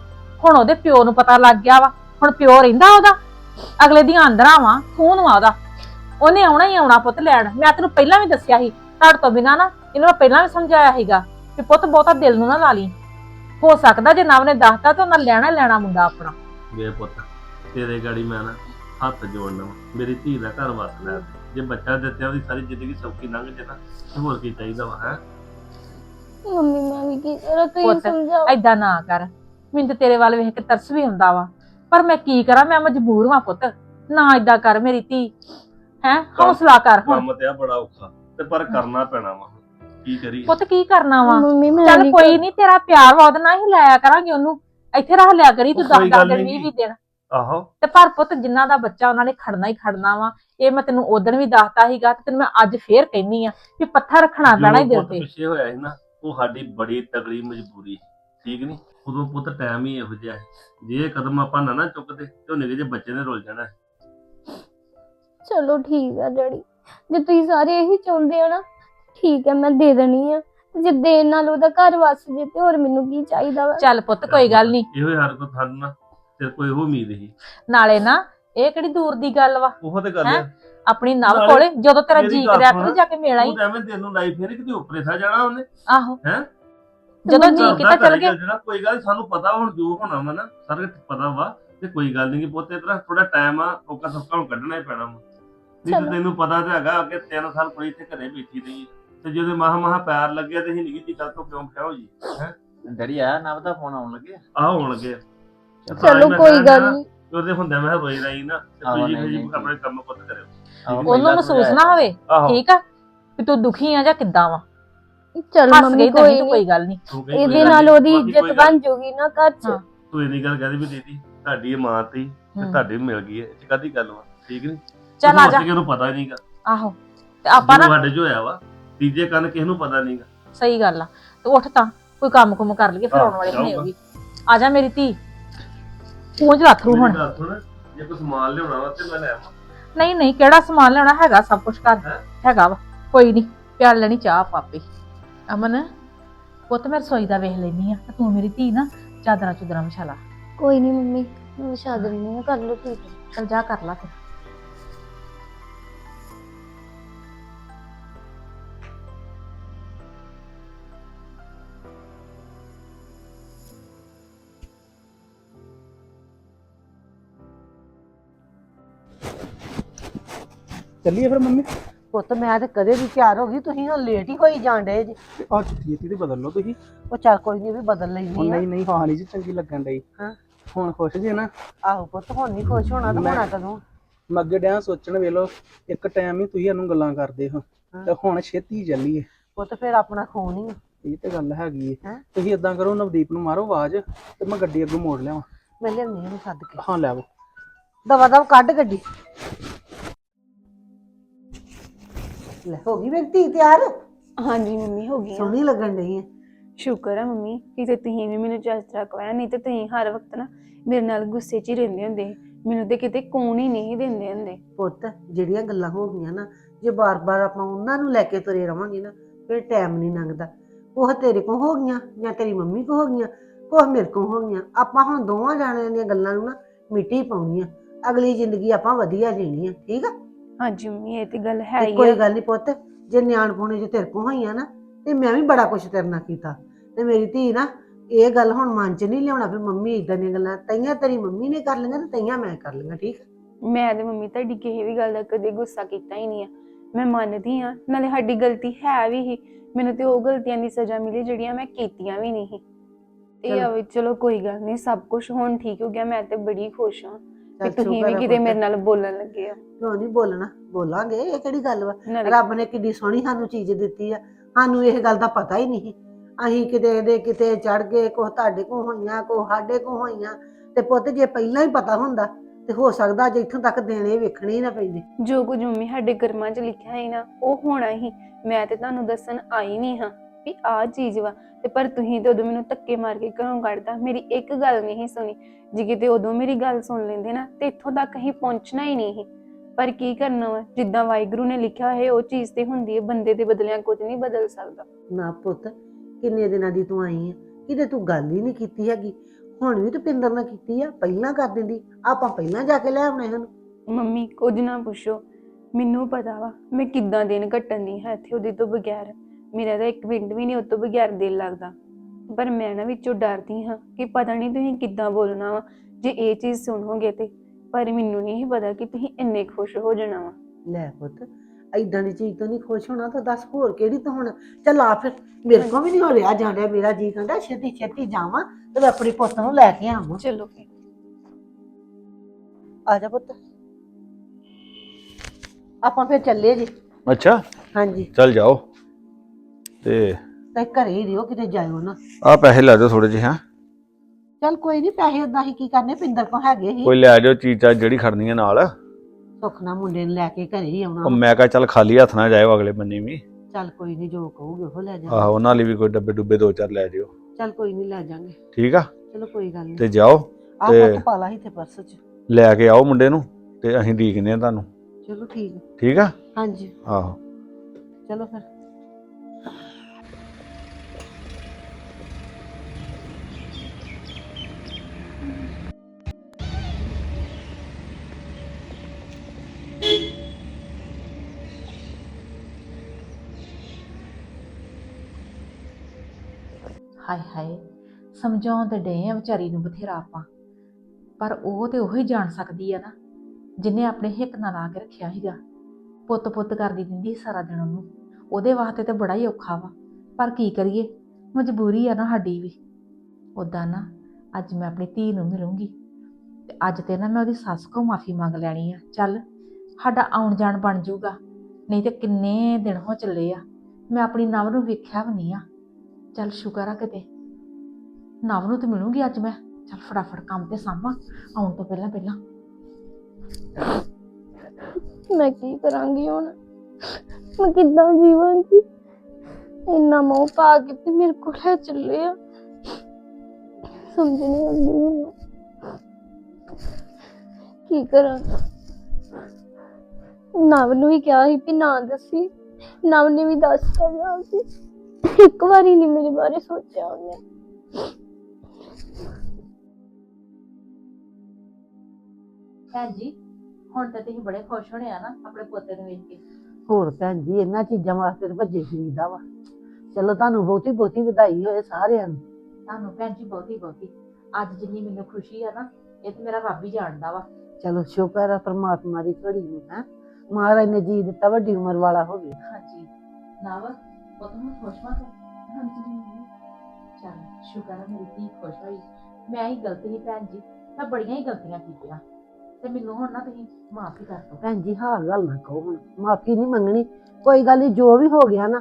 S6: ਹੁਣ ਉਹਦੇ ਪਿਓ ਨੂੰ ਪਤਾ ਲੱਗ ਗਿਆ ਵਾ। ਹੁਣ ਪਿਓ ਰਹਿੰਦਾ ਉਹਦਾ। ਅਗਲੇ ਦੀਆਂ ਅੰਦਰਾਂ ਵਾ ਖੂਨ ਵਾ ਉਹਦਾ। ਉਹਨੇ ਆਉਣਾ ਹੀ ਆਉਣਾ ਪੁੱਤ ਲੈਣ। ਮੈਂ ਤੈਨੂੰ ਪਹਿਲਾਂ ਵੀ ਦੱਸਿਆ ਸੀ ਤੁਹਾਡੇ ਤੋਂ ਬਿਨਾ ਨਾ ਇਹਨੂੰ ਮੈਂ ਪਹਿਲਾਂ ਵੀ ਸਮਝਾਇਆ ਸੀਗਾ ਕਿ ਪੁੱਤ ਬਹੁਤਾ ਦਿਲ ਨੂੰ ਨਾ ਲਾ ਲਈ। ਹੋ ਸਕਦਾ ਜੇ ਨਵ ਨੇ ਦੱਸਤਾ ਤਾਂ ਉਹਨਾਂ ਲੈਣਾ ਲੈਣਾ ਮੁੰਡਾ ਆਪਣਾ।
S7: ਵੇ ਪੁੱਤ ਤੇਰੇ ਗਾੜੀ ਮੈਂ ਨਾ ਹੱਥ ਜੋੜਨਾ ਵਾ। ਮੇਰੀ ਧੀ ਦਾ ਘਰ ਵਸ ਲੈ ਦੇ। ਜੇ ਬੱਚਾ ਦਿੱਤਿਆ ਉਹਦੀ ਸਾਰੀ ਜ਼ਿੰਦਗੀ ਸੌਖੀ ਲੰਘ ਜੇ ਨਾ ਤੇ ਹੋਰ ਕੀ ਚਾਹੀਦਾ ਵਾ ਹੈ?
S8: ਮੰਮੀ ਮੈਂ ਵੀ ਕੀ ਕਰਾਂ ਤੁਸੀਂ
S6: ਪੁੱਤ,
S8: ਸਮਝਾਓ।
S6: ਐਦਾਂ ਨਾ ਕਰ। ਮੈਨੂੰ ਤੇ ਤੇਰੇ ਵੱਲ ਵੇਖ ਕੇ ਤਰਸ ਵੀ ਹੁੰਦਾ ਵਾ। ਪਰ ਮੈਂ ਕੀ ਕਰਾਂ ਮੈਂ ਮਜਬੂਰ ਵਾਂ ਪੁੱਤ। ਨਾ ਐਦਾਂ ਕਰ ਮੇਰੀ ਧੀ। ਹੈ? ਹੌਸਲਾ ਕਰ ਹੁਣ।
S7: ਕੰਮ ਤੇ ਆ ਬੜਾ ਔਖਾ। ਤੇ ਪਰ ਕਰਨਾ ਪੈਣਾ ਵਾ। ਕੀ ਕਰੀਏ?
S6: ਪੁੱਤ ਕੀ ਕਰਨਾ ਵਾ?
S8: ਮੰਮੀ ਮੈਂ
S6: ਚੱਲ ਕੋਈ ਨਹੀਂ ਤੇਰਾ ਪਿਆਰ ਵਾ ਉਹਦੇ ਨਾਲ ਹੀ ਲਾਇਆ ਕਰਾਂਗੇ ਉਹਨੂੰ। ਇੱਥੇ ਰੱਖ ਲਿਆ ਕਰੀ ਤੂੰ
S7: ਉਹ
S6: 10
S7: ਕੋਈ
S6: 10
S7: ਗੱਲ
S6: ਦਿਨ
S7: ਨੀ
S6: 20 20 ਦਿਨ।
S7: ਆਹੋ।
S6: ਤੇ ਪਰ ਪੁੱਤ ਜਿਨ੍ਹਾਂ ਦਾ ਬੱਚਾ ਉਹਨਾਂ ਨੇ ਖੜਨਾ ਹੀ ਖੜਨਾ ਵਾ। ਇਹ ਮੈਂ ਤੈਨੂੰ ਉਦੋਂ ਵੀ ਦੱਸਤਾ ਸੀਗਾ ਤੇ ਤੈਨੂੰ ਮੈਂ ਅੱਜ ਫੇਰ ਕਹਿਨੀ ਆ ਵੀ ਪੱਥਰ ਰੱਖਣਾ ਪੈਣਾ ਹੀ ਦਿਲ
S7: ਪੁੱਤ
S6: ਤੇ।
S7: ਪਿੱਛੇ ਹੋਇਆ ਸੀ ਨਾ ਉਹ ਸਾਡੀ ਬੜੀ ਤਗੜੀ ਮਜਬੂਰੀ ਠੀਕ ਨਹੀਂ ਉਦੋਂ ਪੁੱਤ ਟਾਈਮ ਹੀ ਇਹੋ ਜਿਹਾ ਜੇ ਇਹ ਕਦਮ ਆਪਾਂ ਨਾ ਨਾ ਚੁੱਕਦੇ ਤੇ ਉਹ ਨਿੱਕੇ ਜਿਹੇ ਬੱਚੇ ਨੇ ਰੁੱਲ ਜਾਣਾ।
S8: ਚਲੋ ਠੀਕ ਆ ਡੈਡੀ। ਜੇ ਤੁਸੀਂ ਸਾਰੇ ਇਹੀ ਚਾਹੁੰਦੇ ਹੋ ਨਾ ਠੀਕ ਹੈ ਮੈਂ ਦੇ ਦੇਣੀ ਆ। ਜੇ ਦੇਣ ਨਾਲ ਉਹਦਾ ਘਰ ਵਸ ਜੇ ਤੇ ਹੋਰ ਮੈਨੂੰ ਕੀ ਚਾਹੀਦਾ ਵਾ?
S6: ਚੱਲ ਪੁੱਤ ਕੋਈ ਗੱਲ ਨਹੀਂ।
S7: ਇਹੋ ਹੀ ਹਰ ਕੋ ਸਾਨੂੰ ਨਾ ਤੇਰੇ ਕੋਈ ਇਹੋ ਉਮੀਦ ਸੀ।
S6: ਨਾਲੇ ਨਾ ਇਹ ਕਿਹੜੀ ਦੂਰ ਦੀ ਗੱਲ ਵਾ?
S7: ਉਹ ਤੇ ਗੱਲ
S6: ਹੈਂ?
S7: ਹੈ?
S6: ਆਪਣੀ ਨਵ
S7: ਨਾਲੇ
S6: ਕੋਲੇ ਜਦੋਂ ਤੇਰਾ
S7: ਮੇਰੀ
S6: ਜੀ
S7: ਗੱਲ
S6: ਕਰਿਆ
S7: ਸੁਣ।
S6: ਕਰੂ ਜਾ ਕੇ ਮਿਲ ਆਈ
S7: ਉਹ ਤਾਂ ਐਵੇਂ ਦਿਲ ਨੂੰ ਲਾਈ ਫੇਰ ਕਿਤੇ ਉੱਪਰੇ ਥਾ ਜਾਣਾ ਉਹਨੇ?
S6: ਆਹੋ।
S7: ਹੈਂ?
S6: ਜਦੋਂ ਜੀ ਕੀਤਾ ਚੱਲ
S7: ਹੀ
S6: ਗਏ।
S7: ਜਾਣਾ, ਕੋਈ ਗੱਲ ਨੀ, ਸਾਨੂੰ ਪਤਾ ਹੁਣ ਜੋ ਹੋਣਾ ਵਾ ਨਾ ਸਾਰਾ ਕੁਛ ਪਤਾ ਵਾ ਤੇ ਕੋਈ ਗੱਲ ਨਹੀਂ ਕਿ ਪੁੱਤ ਇਤਨਾ ਥੋੜਾ ਟਾਈਮ ਆ ਔਕਾ ਸੌਕਾ ਹੁਣ ਕੱਢਣਾ ਹੀ ਪੈਣਾ ਵਾ। ਨਹੀਂ ਤੇ
S8: ਚਲੋ।
S7: ਤੈਨੂੰ ਪਤਾ ਤੇ ਹੈਗਾ ਅੱਗੇ 3 ਸਾਲ ਕੁੜੀ ਇੱਥੇ ਘਰੇ ਬੈਠੀ ਰਹੀ। ਤੇ ਜਦੋਂ ਮਹਾ ਮਹਾ ਪੈਰ ਲੱਗਿਆ ਤੇ ਅਸੀਂ ਨਿੱਕੀ ਜੀ ਗੱਲ ਤੋਂ ਕਿਉਂ ਖਿਆਓ ਜੀ?
S9: ਡੈਡੀ ਆਇਆ ਨਵ ਦਾ ਫੋਨ ਆਉਣ ਲੱਗੇ?
S7: ਆਹ ਹੋਣ ਲੱਗੇ ਆ।
S8: ਚਲੋ
S7: ਮੈਂ
S8: ਕੋਈ ਗੱਲ ਨਹੀਂ।
S7: ਉਹਦੇ ਹੁੰਦਿਆਂ ਮੈਂ ਕਿਹਾ ਰੋਈ ਰਹੀ ਨਾ ਤੇ
S9: ਆਹੋ,
S7: ਤੁਸੀਂ
S9: ਨਹੀਂ,
S7: ਜੀ
S9: ਨਹੀਂ,
S7: ਆਪਣੇ ਕੰਮ ਪੁੱਤ ਕਰਿਓ।
S6: ਉਹਨੂੰ ਮਹਿਸੂਸ ਨਾ ਹੋਵੇ
S7: ਆਹੋ।
S6: ਠੀਕ ਆ? ਕਿ ਤੂੰ ਦੁਖੀ ਆ ਜਾਂ ਕਿੱਦਾਂ ਵਾ?
S8: ਚਲ
S6: ਹੱਸ
S8: ਮੰਮੀ
S6: ਗਈ ਤਾਂ
S8: ਕੋਈ
S6: ਨਹੀਂ ਤੂੰ ਕੋਈ ਗੱਲ ਨਹੀਂ।
S7: ਤੂੰ ਕਹੀ ਕੋਈ
S8: ਇਹਦੇ
S7: ਗੱਲ
S8: ਨਾਲ
S7: ਨੀ,
S8: ਉਹਦੀ
S7: ਬਾਕੀ
S8: ਇੱਜ਼ਤ
S7: ਕੋਈ ਗੱਲ
S8: ਬਣ ਜਾਊਗੀ ਨਾ ਘਰ 'ਚ।
S6: ਹਾਂ।
S7: ਤੂੰ ਇਹਨੀ ਗੱਲ ਕਹਦੀ ਵੀ ਦੀਦੀ ਤੁਹਾਡੀ ਇਮਾਨਤ ਹੀ ਤੇ
S6: ਹਮ।
S7: ਤੁਹਾਡੀ ਵੀ ਮਿਲ ਗਈ ਹੈ ਇਹ 'ਚ ਕਾਹਦੀ ਗੱਲ ਵਾ? ਠੀਕ ਨਹੀਂ
S6: ਚੱਲ ਆ ਜਾ।
S7: ਕਿਸੇ ਨੂੰ ਪਤਾ ਨਹੀਂਗਾ
S6: ਆਹੋ ਤੇ ਆਪਾਂ ਨਾ
S7: ਸਾਡੇ ਜੋ ਹੋਇਆ ਵਾ ਤੀਜੇ ਕੰਨ ਕਿਸੇ ਨੂੰ ਪਤਾ ਨਹੀਂਗਾ
S6: ਸਹੀ ਗੱਲ ਆ। ਤੇ ਉੱਠ ਤਾਂ ਕੋਈ ਕੰਮ ਕੁਮ ਕਰ ਲਈਏ ਫਿਰ ਆਉਣ ਵਾਲੀ
S7: ਜਾਊਗਾ।
S6: ਹੋਗੀ ਆ ਜਾ ਮੇਰੀ ਧੀ। ਪੂੰਝ ਰੱਖ ਰੂ ਹੁਣ।
S7: ਜੇ ਕੋਈ ਸਮਾਨ ਲਿਆਉਣਾ ਵਾ ਤੇ ਮੈਂ ਲੈ ਆਵਾਂ।
S6: ਨਹੀਂ ਨਹੀਂ ਕਿਹੜਾ ਸਮਾਨ ਲੈਣਾ ਹੈਗਾ? ਸਭ ਕੁਝ ਘਰ? ਹੈਗਾ ਵਾ। ਕੋਈ ਨਹੀਂ ਪਿਆਲ ਲੈਣੀ ਚਾਹ ਪਾਪੇ। ਅਮਨ ਪੁੱਤ ਮੈਂ ਰਸੋਈ ਦਾ ਵੇਖ ਲੈਣੀ ਆ ਤੇ ਤੂੰ ਮੇਰੀ ਧੀ ਨਾ ਚਾਦਰਾਂ ਚੁਦਰਾਂ ਵਿਛਾ ਲਾ।
S8: ਕੋਈ ਨਹੀਂ ਮੰਮੀ ਮੈਂ ਵਿਛਾ ਦਿੰਦੀ ਹਾਂ ਕਰ ਲਓ ਤੁਸੀਂ
S6: ਚਲ ਜਾ ਕਰ ਲਾ ਫਿਰ।
S3: ਚੱਲੀਏ ਫਿਰ ਮੰਮੀ?
S2: ਪੁੱਤ ਮੈਂ ਤੇ ਕਦੇ ਵੀ ਤਿਆਰ ਹੋ ਗਈ ਤੁਸੀਂ ਹੁਣ ਲੇਟ ਹੀ ਹੋਈ ਡੇ ਜੀ।
S3: ਆ ਚਿੱਠੀ ਤੇ ਬਦਲ ਲਓ ਤੁਸੀਂ।
S2: ਉਹ ਚੱਲ ਕੋਈ ਨਹੀਂ ਵੀ ਬਦਲ
S3: ਉਹ
S2: ਲੈਣੀ ਆ।
S3: ਨਹੀਂ ਨਹੀਂ ਹਾਂ ਨਹੀਂ ਜੀ ਚੰਗੀ ਲੱਗਣ ਡਈ।
S2: ਹਾਂ।
S3: ਹੁਣ ਖੁਸ਼ ਜੇ ਨਾ।
S2: ਆਹੋ ਪੁੱਤ ਹੁਣ ਨਹੀਂ ਖੁਸ਼ ਹੋਣਾ ਤਾਂ
S3: ਮੈਂ-
S2: ਹੋਣਾ ਕਦੋਂ?
S3: ਮੈਂ ਅੱਗੇ ਡਿਆ ਸੋਚਣ ਵੇਲੋ ਇੱਕ ਟਾਈਮ ਹੀ ਤੁਸੀਂ ਇਹਨੂੰ ਗੱਲਾਂ ਕਰਦੇ ਹੋ।
S2: ਹਾਂ।
S3: ਤੇ ਹੁਣ ਛੇਤੀ ਚੱਲੀਏ।
S2: ਪੁੱਤ ਫਿਰ ਆਪਣਾ ਖੂਨ ਹੀ ਆ।
S3: ਇਹ ਤੇ ਗੱਲ ਹੈਗੀ ਏ।
S2: ਹੈਂ?
S3: ਤੁਸੀਂ ਇਦਾਂ ਕਰੋ ਨਵਦੀਪ ਨੂੰ ਮਾਰੋ ਆਵਾਜ਼ ਤੇ ਮੈਂ ਗੱਡੀ ਅੱਗੋਂ ਮੋੜ ਲਿਆਵਾਂ।
S2: ਮੈਂ ਲਿਆਉਂਦੀ ਉਹਨੂੰ ਸੱਦ ਕੇ।
S3: ਹਾਂ ਲੈ ਆਵੋ
S2: ਦਵਾ ਦਵ ਕੱਢ ਗੱਡੀ। ਲੈ ਹੋ ਗਈ ਮੇਰੀ ਧੀ ਤਿਆਰ?
S10: ਹਾਂਜੀ ਮੰਮੀ ਹੋ ਗਈ ਆ।
S2: ਸੋਹਣੀ ਲੱਗਣ ਡਈ ਹੈ
S10: ਸ਼ੁਕਰ ਆ ਮੰਮੀ ਕਿ ਤੇ ਤੁਸੀਂ ਵੀ ਮੈਨੂੰ ਚਾਚਾ ਕਵਾਇਆ ਨਹੀਂ ਤੇ ਤੁਸੀਂ ਹਰ ਵਕਤ ਨਾ ਮੇਰੇ ਨਾਲ ਗੁੱਸੇ 'ਚ ਹੀ ਰਹਿੰਦੇ ਹੁੰਦੇ। ਮੈਨੂੰ ਤੇ ਕਿਤੇ ਕੌਣ ਹੀ ਨਹੀਂ ਦਿੰਦੇ ਹੁੰਦੇ।
S2: ਪੁੱਤ ਜਿਹੜੀਆਂ ਗੱਲਾਂ ਹੋ ਗਈਆਂ ਨਾ ਜੇ ਬਾਰ-ਬਾਰ ਆਪਾਂ ਉਹਨਾਂ ਨੂੰ ਲੈ ਕੇ ਤੁਰੇ ਰਵਾਂਗੇ ਨਾ ਫਿਰ ਟਾਈਮ ਨਹੀਂ ਲੰਘਦਾ। ਉਹ ਤੇਰੇ ਕੋਲ ਹੋ ਗਈਆਂ ਜਾਂ ਤੇਰੀ ਮੰਮੀ ਕੋਲ ਹੋ ਗਈਆਂ ਕੋਹ ਮੇਰੇ ਕੋਲ ਹੋ ਗਈਆਂ। ਆਪਾਂ ਹੁਣ ਦੋਵਾਂ ਜਾਣਿਆਂ ਦੀਆਂ ਗੱਲਾਂ ਨੂੰ ਨਾ ਮਿੱਟੀ ਪਾਉਣੀ ਆ। ਅਗਲੀ ਜ਼ਿੰਦਗੀ ਆਪਾਂ ਵਧੀਆ ਜੀਣੀ ਆ ਠੀਕ ਆ?
S10: ਹਾਂਜੀ ਮੰਮੀ ਇਹ ਤੇ ਗੱਲ ਹੈ
S2: ਤੇ
S10: ਹੀ
S2: ਕੋਈ
S10: ਆ
S2: ਗੱਲ ਨਹੀਂ ਪੁੱਤ ਜੇ ਨਿਆਣ ਪੋਣੇ ਚ ਤੇਰੇ ਕੋਲ ਹੋਈਆਂ ਨਾ ਤੇ ਮੈਂ ਵੀ ਬੜਾ ਕੁਛ ਤੇਰੇ ਨਾਲ ਕੀਤਾ ਤੇ ਮੇਰੀ ਧੀ ਨਾ ਇਹ ਗੱਲ ਹੁਣ ਮਨ ਚ ਨਹੀਂ ਲਿਆਉਣਾ ਫਿਰ ਮੰਮੀ ਇਦਾਂ ਦੀਆਂ ਗੱਲਾਂ ਤਈਆਂ ਤੇਰੀ ਮੰਮੀ ਨੇ ਕਰ ਲਈਆਂ ਤੇ ਤਈਆਂ ਮੈਂ ਕਰ ਲਈਆਂ ਠੀਕ?
S10: ਮੈਂ ਤੇ ਮੰਮੀ ਤੁਹਾਡੀ ਕਿਸੇ ਵੀ ਗੱਲ ਦਾ ਕਦੇ ਗੁੱਸਾ ਕੀਤਾ ਹੀ ਨਹੀਂ ਆ ਮੈਂ ਮੰਨਦੀ ਆ ਨਾਲੇ ਸਾਡੀ ਗਲਤੀ ਹੈ ਵੀ ਹੀ ਮੈਨੂੰ ਤੇ ਉਹ ਗਲਤੀਆਂ ਦੀ ਸਜ਼ਾ ਮਿਲੀ ਜਿਹੜੀਆਂ ਮੈਂ ਕੀਤੀਆਂ ਵੀ ਨਹੀਂ ਸੀ।
S2: ਚਲੋ।
S10: ਆ ਵੀ ਚਲੋ ਕੋਈ ਗੱਲ ਨਹੀਂ ਸਭ ਕੁਝ ਹੁਣ ਠੀਕ ਹੋ ਗਿਆ ਮੈਂ ਤੇ ਬੜੀ ਖੁਸ਼ ਹਾਂ
S2: ਚੱਲ
S10: ਤੁਸੀਂ ਵੀ ਕਿਤੇ। ਮੇਰੇ ਨਾਲ ਬੋਲਣ ਲੱਗੇ ਆ
S2: ਕਿਉਂ ਨਹੀਂ ਬੋਲਣਾ? ਬੋਲਾਂਗੇ ਇਹ ਕਿਹੜੀ ਗੱਲ ਵਾ?
S10: ਨਾਲੇ
S2: ਰੱਬ ਨੇ ਕਿੱਡੀ ਸੋਹਣੀ ਸਾਨੂੰ ਚੀਜ਼ ਦਿੱਤੀ ਆ। ਸਾਨੂੰ ਇਹ ਗੱਲ ਦਾ ਪਤਾ ਹੀ ਨਹੀਂ। ਅਸੀਂ ਕਿਤੇ ਦੇ ਕਿਤੇ ਚੜ ਗਏ ਕੋ ਤੁਹਾਡੇ ਕੋ ਹੋਈਆਂ ਕੋ ਸਾਡੇ ਕੋ ਹੋਈਆਂ। ਤੇ ਪੁੱਤ ਜੇ ਪਹਿਲਾਂ ਹੀ ਪਤਾ ਹੁੰਦਾ ਤੇ ਹੋ ਸਕਦਾ ਅੱਜ ਇੱਥੋਂ ਤੱਕ ਦੇਣੇ ਵੇਖਣੇ ਹੀ ਨਾ ਪੈਂਦੇ।
S10: ਜੋ ਕੁਝ ਮੰਮੀ ਸਾਡੇ ਕਰਮਾਂ 'ਚ ਲਿਖਿਆ ਹੈ ਨਾ ਉਹ ਹੋਣਾ ਹੀ। ਮੈਂ ਤੇ ਤੁਹਾਨੂੰ ਦੱਸਣ ਆਈ ਨਹੀਂ ਹਾਂ। ਵੀ ਆਹ ਚੀਜ਼ ਵਾ ਤੇ ਪਰ ਤੁਸੀਂ ਤੇ ਉਦੋਂ ਮੈਨੂੰ ਧੱਕੇ ਮਾਰ ਕੇ ਘਰੋਂ ਕੱਢਤਾ। ਮੇਰੀ ਇੱਕ ਗੱਲ ਨਹੀਂ ਸੁਣੀ। ਜੇ ਕਿਤੇ ਉਦੋਂ ਮੇਰੀ ਗੱਲ ਸੁਣ ਲੈਂਦੇ ਨਾ ਤੇ ਇੱਥੋਂ ਤੱਕ ਅਸੀਂ ਪਹੁੰਚਣਾ ਹੀ ਨਹੀਂ ਪਰ ਕੀ ਕਰਨਾ ਵਾ? ਜਿੱਦਾਂ ਵਾਹਿਗੁਰੂ ਨੇ ਲਿਖਿਆ ਹੈ ਉਹ ਚੀਜ਼ ਤੇ ਹੁੰਦੀ ਹੈ। ਬੰਦੇ ਦੇ ਬਦਲਿਆਂ ਕੁਝ ਨਹੀਂ ਬਦਲ ਸਕਦਾ।
S2: ਨਾ ਪੁੱਤ ਕਿੰਨੇ ਦਿਨਾਂ ਦੀ ਤੂੰ ਆਈ ਆ? ਕਿਤੇ ਤੂੰ ਗੱਲ ਹੀ ਨਹੀਂ ਕੀਤੀ ਹੈਗੀ। ਹੁਣ ਵੀ ਤੂੰ ਪਿੰਦਰ ਨਾਲ ਕੀਤੀ ਆ ਪਹਿਲਾਂ ਕਰ ਦਿੰਦੀ। ਆਪਾਂ ਪਹਿਲਾਂ ਜਾ ਕੇ ਲੈ ਆਉਣੇ ਹਨ।
S10: ਮੰਮੀ ਕੁਝ ਨਾ ਪੁੱਛੋ। ਮੈਨੂੰ ਪਤਾ ਵਾ ਮੈਂ ਕਿੱਦਾਂ ਦਿਨ ਕੱਟਣ ਦੀ ਹਾਂ ਇੱਥੇ ਉਹਦੇ ਤੋਂ ਬਗੈਰ। ਮੇਰਾ ਤਾਂ ਇੱਕ ਮਿੰਟ ਵੀ ਨਹੀਂ ਉਹ ਤੋਂ ਬਗੈਰ ਦਿਲ ਲੱਗਦਾ। ਪਰ ਮੈਂ ਨਾ ਵਿੱਚੋਂ ਡਰਦੀ ਹਾਂ ਕਿ ਪਤਾ ਨਹੀਂ ਤੁਸੀਂ ਕਿੱਦਾਂ ਬੋਲਣਾ ਵਾ ਜੇ ਇਹ ਚੀਜ਼ ਸੁਣੋਗੇ ਤੇ। ਪਰ ਮੈਨੂੰ ਨਹੀਂ ਪਤਾ ਕਿ ਤੁਸੀਂ ਇੰਨੇ ਖੁਸ਼ ਹੋ ਜਾਣਾ ਵਾ।
S2: ਲੈ ਪੁੱਤ ਐਦਾਂ ਦੀ ਚੀਜ਼ ਤੋਂ ਨਹੀਂ ਖੁਸ਼ ਹੋਣਾ ਤਾਂ ਦੱਸ ਹੋਰ ਕਿਹੜੀ ਤੋਂ ਹੋਣਾ। ਚੱਲ ਆ ਫਿਰ ਮੇਰੇ ਕੋਲ ਵੀ ਨਹੀਂ ਹੋ ਰਿਹਾ ਜਾਂਦਾ ਮੇਰਾ ਜੀ ਕਹਿੰਦਾ ਛੇਤੀ ਛੇਤੀ ਜਾਵਾਂ ਤੇ ਮੈਂ ਆਪਣੀ ਪੁੱਤ ਨੂੰ ਲੈ ਕੇ ਆਵਾਂ।
S10: ਚਲੋ। ਫਿਰ
S2: ਆ ਜਾ ਪੁੱਤ। ਆਪਾਂ ਫਿਰ ਚੱਲੇ ਜੀ।
S1: ਅੱਛਾ।
S2: ਹਾਂਜੀ।
S1: ਚੱਲ ਜਾਓ। ਤੇ
S2: ਤੇ ਘਰੇ ਹੀ ਰਿਓ ਕਿਤੇ ਜਾਇਓ ਨਾ।
S1: ਆ ਪੈਸੇ ਲੈ ਦਿਓ ਥੋੜੇ ਜਿਹੇ ਹਾਂ।
S2: ਚੱਲ ਕੋਈ ਨਹੀਂ ਪੈਸੇ ਉਦਾਂ ਹੀ ਕੀ ਕਰਨੇ ਪਿੰਦਰ ਕੋ ਹੈਗੇ ਹੀ।
S1: ਕੋਈ ਲੈ ਜਾਓ ਚੀਜ਼ ਜਿਹੜੀ ਖੜਨੀ ਹੈ ਨਾਲ।
S2: ਸੁੱਖ ਨਾਲ ਮੁੰਡੇ ਨੂੰ ਲੈ ਕੇ ਘਰੇ ਹੀ
S1: ਉਹ
S2: ਆਉਣਾ
S1: ਮੈਂ ਕਹਾ ਚੱਲ ਖਾਲੀ ਹੱਥ ਨਾ ਜਾਇਓ ਅਗਲੇ ਬੰਨੇ ਵੀ।
S2: ਚੱਲ ਕੋਈ ਨਹੀਂ ਜੋ ਕਹੋਗੇ ਉਹ ਲੈ ਜਾ
S1: ਆਹੋ ਉਹਨਾਂ ਲਈ ਵੀ ਕੋਈ ਡੱਬੇ ਡੁੱਬੇ ਦੋ ਚਾਰ ਲੈ ਜਿਓ
S2: ਚੱਲ ਕੋਈ ਨਹੀਂ ਲੈ ਜਾਾਂਗੇ
S1: ਠੀਕ ਆ?
S2: ਚਲੋ ਕੋਈ ਗੱਲ
S1: ਤੇ
S2: ਨਹੀਂ
S1: ਜਾਓ
S2: ਆਹ
S1: ਤੇ-
S2: ਪੁੱਤ ਪਾ ਲਾ ਇੱਥੇ ਪਰਸ ਚ।
S1: ਲੈ ਕੇ ਆਓ ਮੁੰਡੇ ਨੂੰ ਤੇ ਅਸੀਂ ਡੀਕਨੇ ਆ ਤੁਹਾਨੂੰ।
S2: ਚਲੋ ਠੀਕ ਹੈ।
S1: ਠੀਕ ਆ?
S2: ਹਾਂਜੀ।
S1: ਆਹੋ।
S2: ਚਲੋ ਫਿਰ।
S6: ਹਾਏ ਹਾਏ, ਸਮਝਾਉਣ ਤੇ ਡੇ ਆ ਵਿਚਾਰੀ ਨੂੰ ਬਥੇਰਾ ਆਪਾਂ। ਪਰ ਉਹ ਤੇ ਉਹੀ ਜਾਣ ਸਕਦੀ ਆ ਨਾ, ਜਿਨੇ ਆਪਣੇ ਹਿੱਕ ਨਾਲ ਲਾ ਕੇ ਰੱਖਿਆ ਸੀਗਾ। ਪੁੱਤ ਪੁੱਤ ਕਰਦੀ ਦਿੰਦੀ ਸੀ ਸਾਰਾ ਦਿਨ ਉਹਨੂੰ। ਉਹਦੇ ਵਾਸਤੇ ਤੇ ਬੜਾ ਹੀ ਔਖਾ ਵਾ। ਪਰ ਕੀ ਕਰੀਏ, ਮਜਬੂਰੀ ਆ ਨਾ ਸਾਡੀ ਵੀ। ਉਦਾਂ ਨਾ, ਅੱਜ ਮੈਂ ਆਪਣੀ ਧੀ ਨੂੰ ਮਿਲੂੰਗੀ। ਤੇ ਅੱਜ ਤੇ ਨਾ ਮੈਂ ਉਹਦੀ ਸੱਸ ਕੋ ਮਾਫੀ ਮੰਗ ਲੈਣੀ ਆ। ਚੱਲ, ਸਾਡਾ ਆਉਣ ਜਾਣ ਬਣ ਜਾਊਗਾ ਨਹੀਂ ਤੇ ਕਿੰਨੇ ਦਿਨ ਹੋ ਚੱਲੇ ਆ। ਮੈਂ ਆਪਣੀ ਨਵ ਨੂੰ ਵੇਖਿਆ ਵੀ ਨਹੀਂ ਆ। ਚੱਲ ਸ਼ੁਕਰ ਆ ਕਿਤੇ। ਨਵ ਨੂੰ ਤੇ ਮਿਲੂੰਗੀ ਅੱਜ ਮੈਂ। ਚੱਲ ਫਟਾਫਟ ਕੰਮ ਤੇ ਸਾਂਭਾਂ, ਆਉਣ ਤੋਂ ਪਹਿਲਾਂ ਪਹਿਲਾਂ।
S8: ਮੈਂ ਕੀ ਕਰਾਂਗੀ ਹੁਣ? ਮੈਂ ਕਿੱਦਾਂ ਜੀਵਾਂਗੀ? ਇੰਨਾ ਮੋਹ ਪਾ ਕੇ ਤੇ ਮੇਰੇ ਕੋਲ ਹੈ ਚੱਲੇ ਆ। ਸਮਝ ਨਹੀਂ ਆਉਂਦੀ ਮੈਨੂੰ। ਕੀ ਕਰਾਂ? ਨਵ ਨੂੰ ਵੀ ਕਿਹਾ ਸੀ ਵੀ ਨਾ ਦੱਸੀ। ਨਵ ਨੇ ਵੀ ਦੱਸਤਾ ਜਾ ਸੀ। ਇੱਕ ਵਾਰੀ ਨਹੀਂ ਮੇਰੇ ਬਾਰੇ ਸੋਚਿਆ ਉਹਨੇ।
S6: ਭੈਣ ਜੀ ਹੁਣ ਤਾਂ ਤੁਸੀਂ ਬੜੇ ਖੁਸ਼ ਹੋਣੇ ਆ ਨਾ ਆਪਣੇ ਪੋਤੇ ਨੂੰ ਵੇਖ ਕੇ।
S2: ਹੋਰ ਭੈਣ ਜੀ ਇਹਨਾਂ ਚੀਜ਼ਾਂ ਵਾਸਤੇ ਤਾਂ ਭੱਜੇ ਫਿਰੀਦਾ ਵਾ। ਚਲੋ ਤੁਹਾਨੂੰ ਬਹੁਤੀ ਬਹੁਤੀ ਵਧਾਈ ਹੋਏ ਸਾਰਿਆਂ ਨੂੰ।
S6: ਤੁਹਾਨੂੰ ਭੈਣ ਜੀ ਬਹੁਤੀ ਬਹੁਤੀ ਅੱਜ ਜਿੰਨੀ ਮੈਨੂੰ ਖੁਸ਼ੀ ਆ ਨਾ ਇਹ ਤੇ ਮੇਰਾ ਰੱਬ ਹੀ ਜਾਣਦਾ ਵਾ।
S2: ਚਲੋ ਸ਼ੁਕਰ ਆ ਪਰਮਾਤਮਾ ਦੀ ਘੜੀ ਨੂੰ ਹੈ। ਮਹਾਰਾਜ ਨੇ ਜੀ ਦਿੱਤਾ ਵੱਡੀ ਉਮਰ ਵਾਲਾ ਹੋਵੇ।
S6: ਹਾਂਜੀ। ਨਵ ਉਹ ਤਾਂ ਖੁਸ਼ ਹਾਂ ਹਾਂਜੀ ਮੰਮੀ ਚੱਲ ਸ਼ੁਕਰ ਹੈ ਮੇਰੀ ਧੀ ਖੁਸ਼ ਹੋਈ। ਮੈਂ ਹੀ ਗਲਤੀ ਸੀ ਭੈਣ ਜੀ ਮੈਂ ਬੜੀਆਂ ਹੀ ਗਲਤੀਆਂ ਕੀਤੀਆਂ। ਤੇ ਮੈਨੂੰ ਹੁਣ ਨਾ ਤੁਸੀਂ ਮਾਫੀ ਕਰ ਦਿਓ।
S2: ਭੈਣ ਜੀ ਹਾਂ ਗੱਲ ਨਾ ਕਹੋ ਹੁਣ। ਮਾਫੀ ਨਹੀਂ ਮੰਗਣੀ। ਕੋਈ ਗੱਲ ਨਹੀਂ ਜੋ ਵੀ ਹੋ ਗਿਆ ਨਾ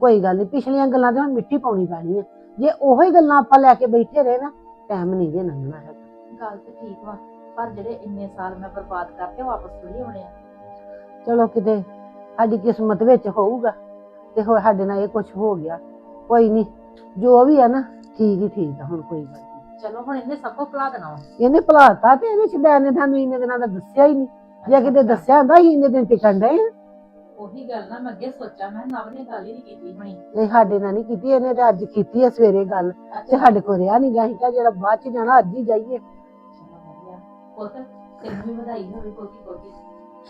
S2: ਕੋਈ ਗੱਲ ਨਹੀਂ। ਪਿਛਲੀਆਂ ਗੱਲਾਂ ਤੇ ਹੁਣ ਮਿੱਟੀ ਪਾਉਣੀ ਪੈਣੀ ਹੈ ਜੇ ਉਹੋ ਹੀ ਗੱਲਾਂ ਆਪਾਂ ਲੈ ਕੇ ਬੈਠੇ ਰਹੇ ਨਾ ਟਾਈਮ ਨਹੀਂ ਜੇ ਲੰਘਣਾ ਹੈਗਾ।
S6: ਗੱਲ ਤੇ ਠੀਕ ਵਾ ਪਰ ਜਿਹੜੇ ਇੰਨੇ ਸਾਲ ਮੈਂ ਬਰਬਾਦ ਉਹ ਵਾਪਸ ਥੋੜੀ ਆਉਣੇ ਆ।
S2: ਚਲੋ ਕਿਤੇ ਸਾਡੀ ਕਿਸਮਤ ਵਿੱਚ ਹੋਊਗਾ। ਤੇ ਹੋ ਸਾਡੇ ਨਾਲ ਇਹ ਕੁਝ ਹੋ ਗਿਆ। ਕੋਈ ਨਹੀਂ ਜੋ ਵੀ ਹੈ ਨਾ ਠੀਕ ਹੀ ਠੀਕ ਆ ਹੁਣ ਕੋਈ ਗੱਲ ਨਹੀਂ
S6: ਚਲੋ ਹੁਣ ਇਹਨੇ ਸਭ ਕੁਝ ਭੁਲਾ ਦੇਣਾ ਵਾ।
S2: ਇਹਨੇ ਭੁਲਾਤਾ ਤੇ ਇਹਦੇ ਸ਼ਦੈਨ ਨੇ ਤੁਹਾਨੂੰ ਇੰਨੇ ਦਿਨਾਂ ਦਾ ਦੱਸਿਆ ਹੀ ਨਹੀਂ ਜੇ ਕਿਤੇ ਦੱਸਿਆ ਹੁੰਦਾ ਸੀ ਇੰਨੇ ਦਿਨ ਟਿਕਣ ਡਏ ਆ।
S6: ਉਹੀ ਗੱਲ ਨਾ ਮੈਂ ਅੱਗੇ ਸੋਚਿਆ ਮੈਂ ਨਵ ਨੇ ਗੱਲ ਹੀ ਨਹੀਂ ਕੀਤੀ ਹੋਣੀ।
S2: ਨਹੀਂ ਸਾਡੇ ਨਾਲ ਨਹੀਂ ਕੀਤੀ ਇਹਨੇ ਤੇ ਅੱਜ ਕੀਤੀ ਹੈ ਸਵੇਰੇ ਗੱਲ। ਤੇ ਸਾਡੇ ਕੋਲ ਰਿਹਾ ਨਹੀਂ ਗਿਆ ਸੀ ਕਿ ਜਿਹੜਾ ਬਾਅਦ ਚ ਜਾਣਾ ਅੱਜ ਹੀ ਜਾਈਏ।
S6: ਚਲੋ ਵਧੀਆ। ਪੁੱਤ ਤੈਨੂੰ ਵੀ ਵਧਾਈ ਹੋਵੇ ਕੋਕੀ ਕੋਕੀ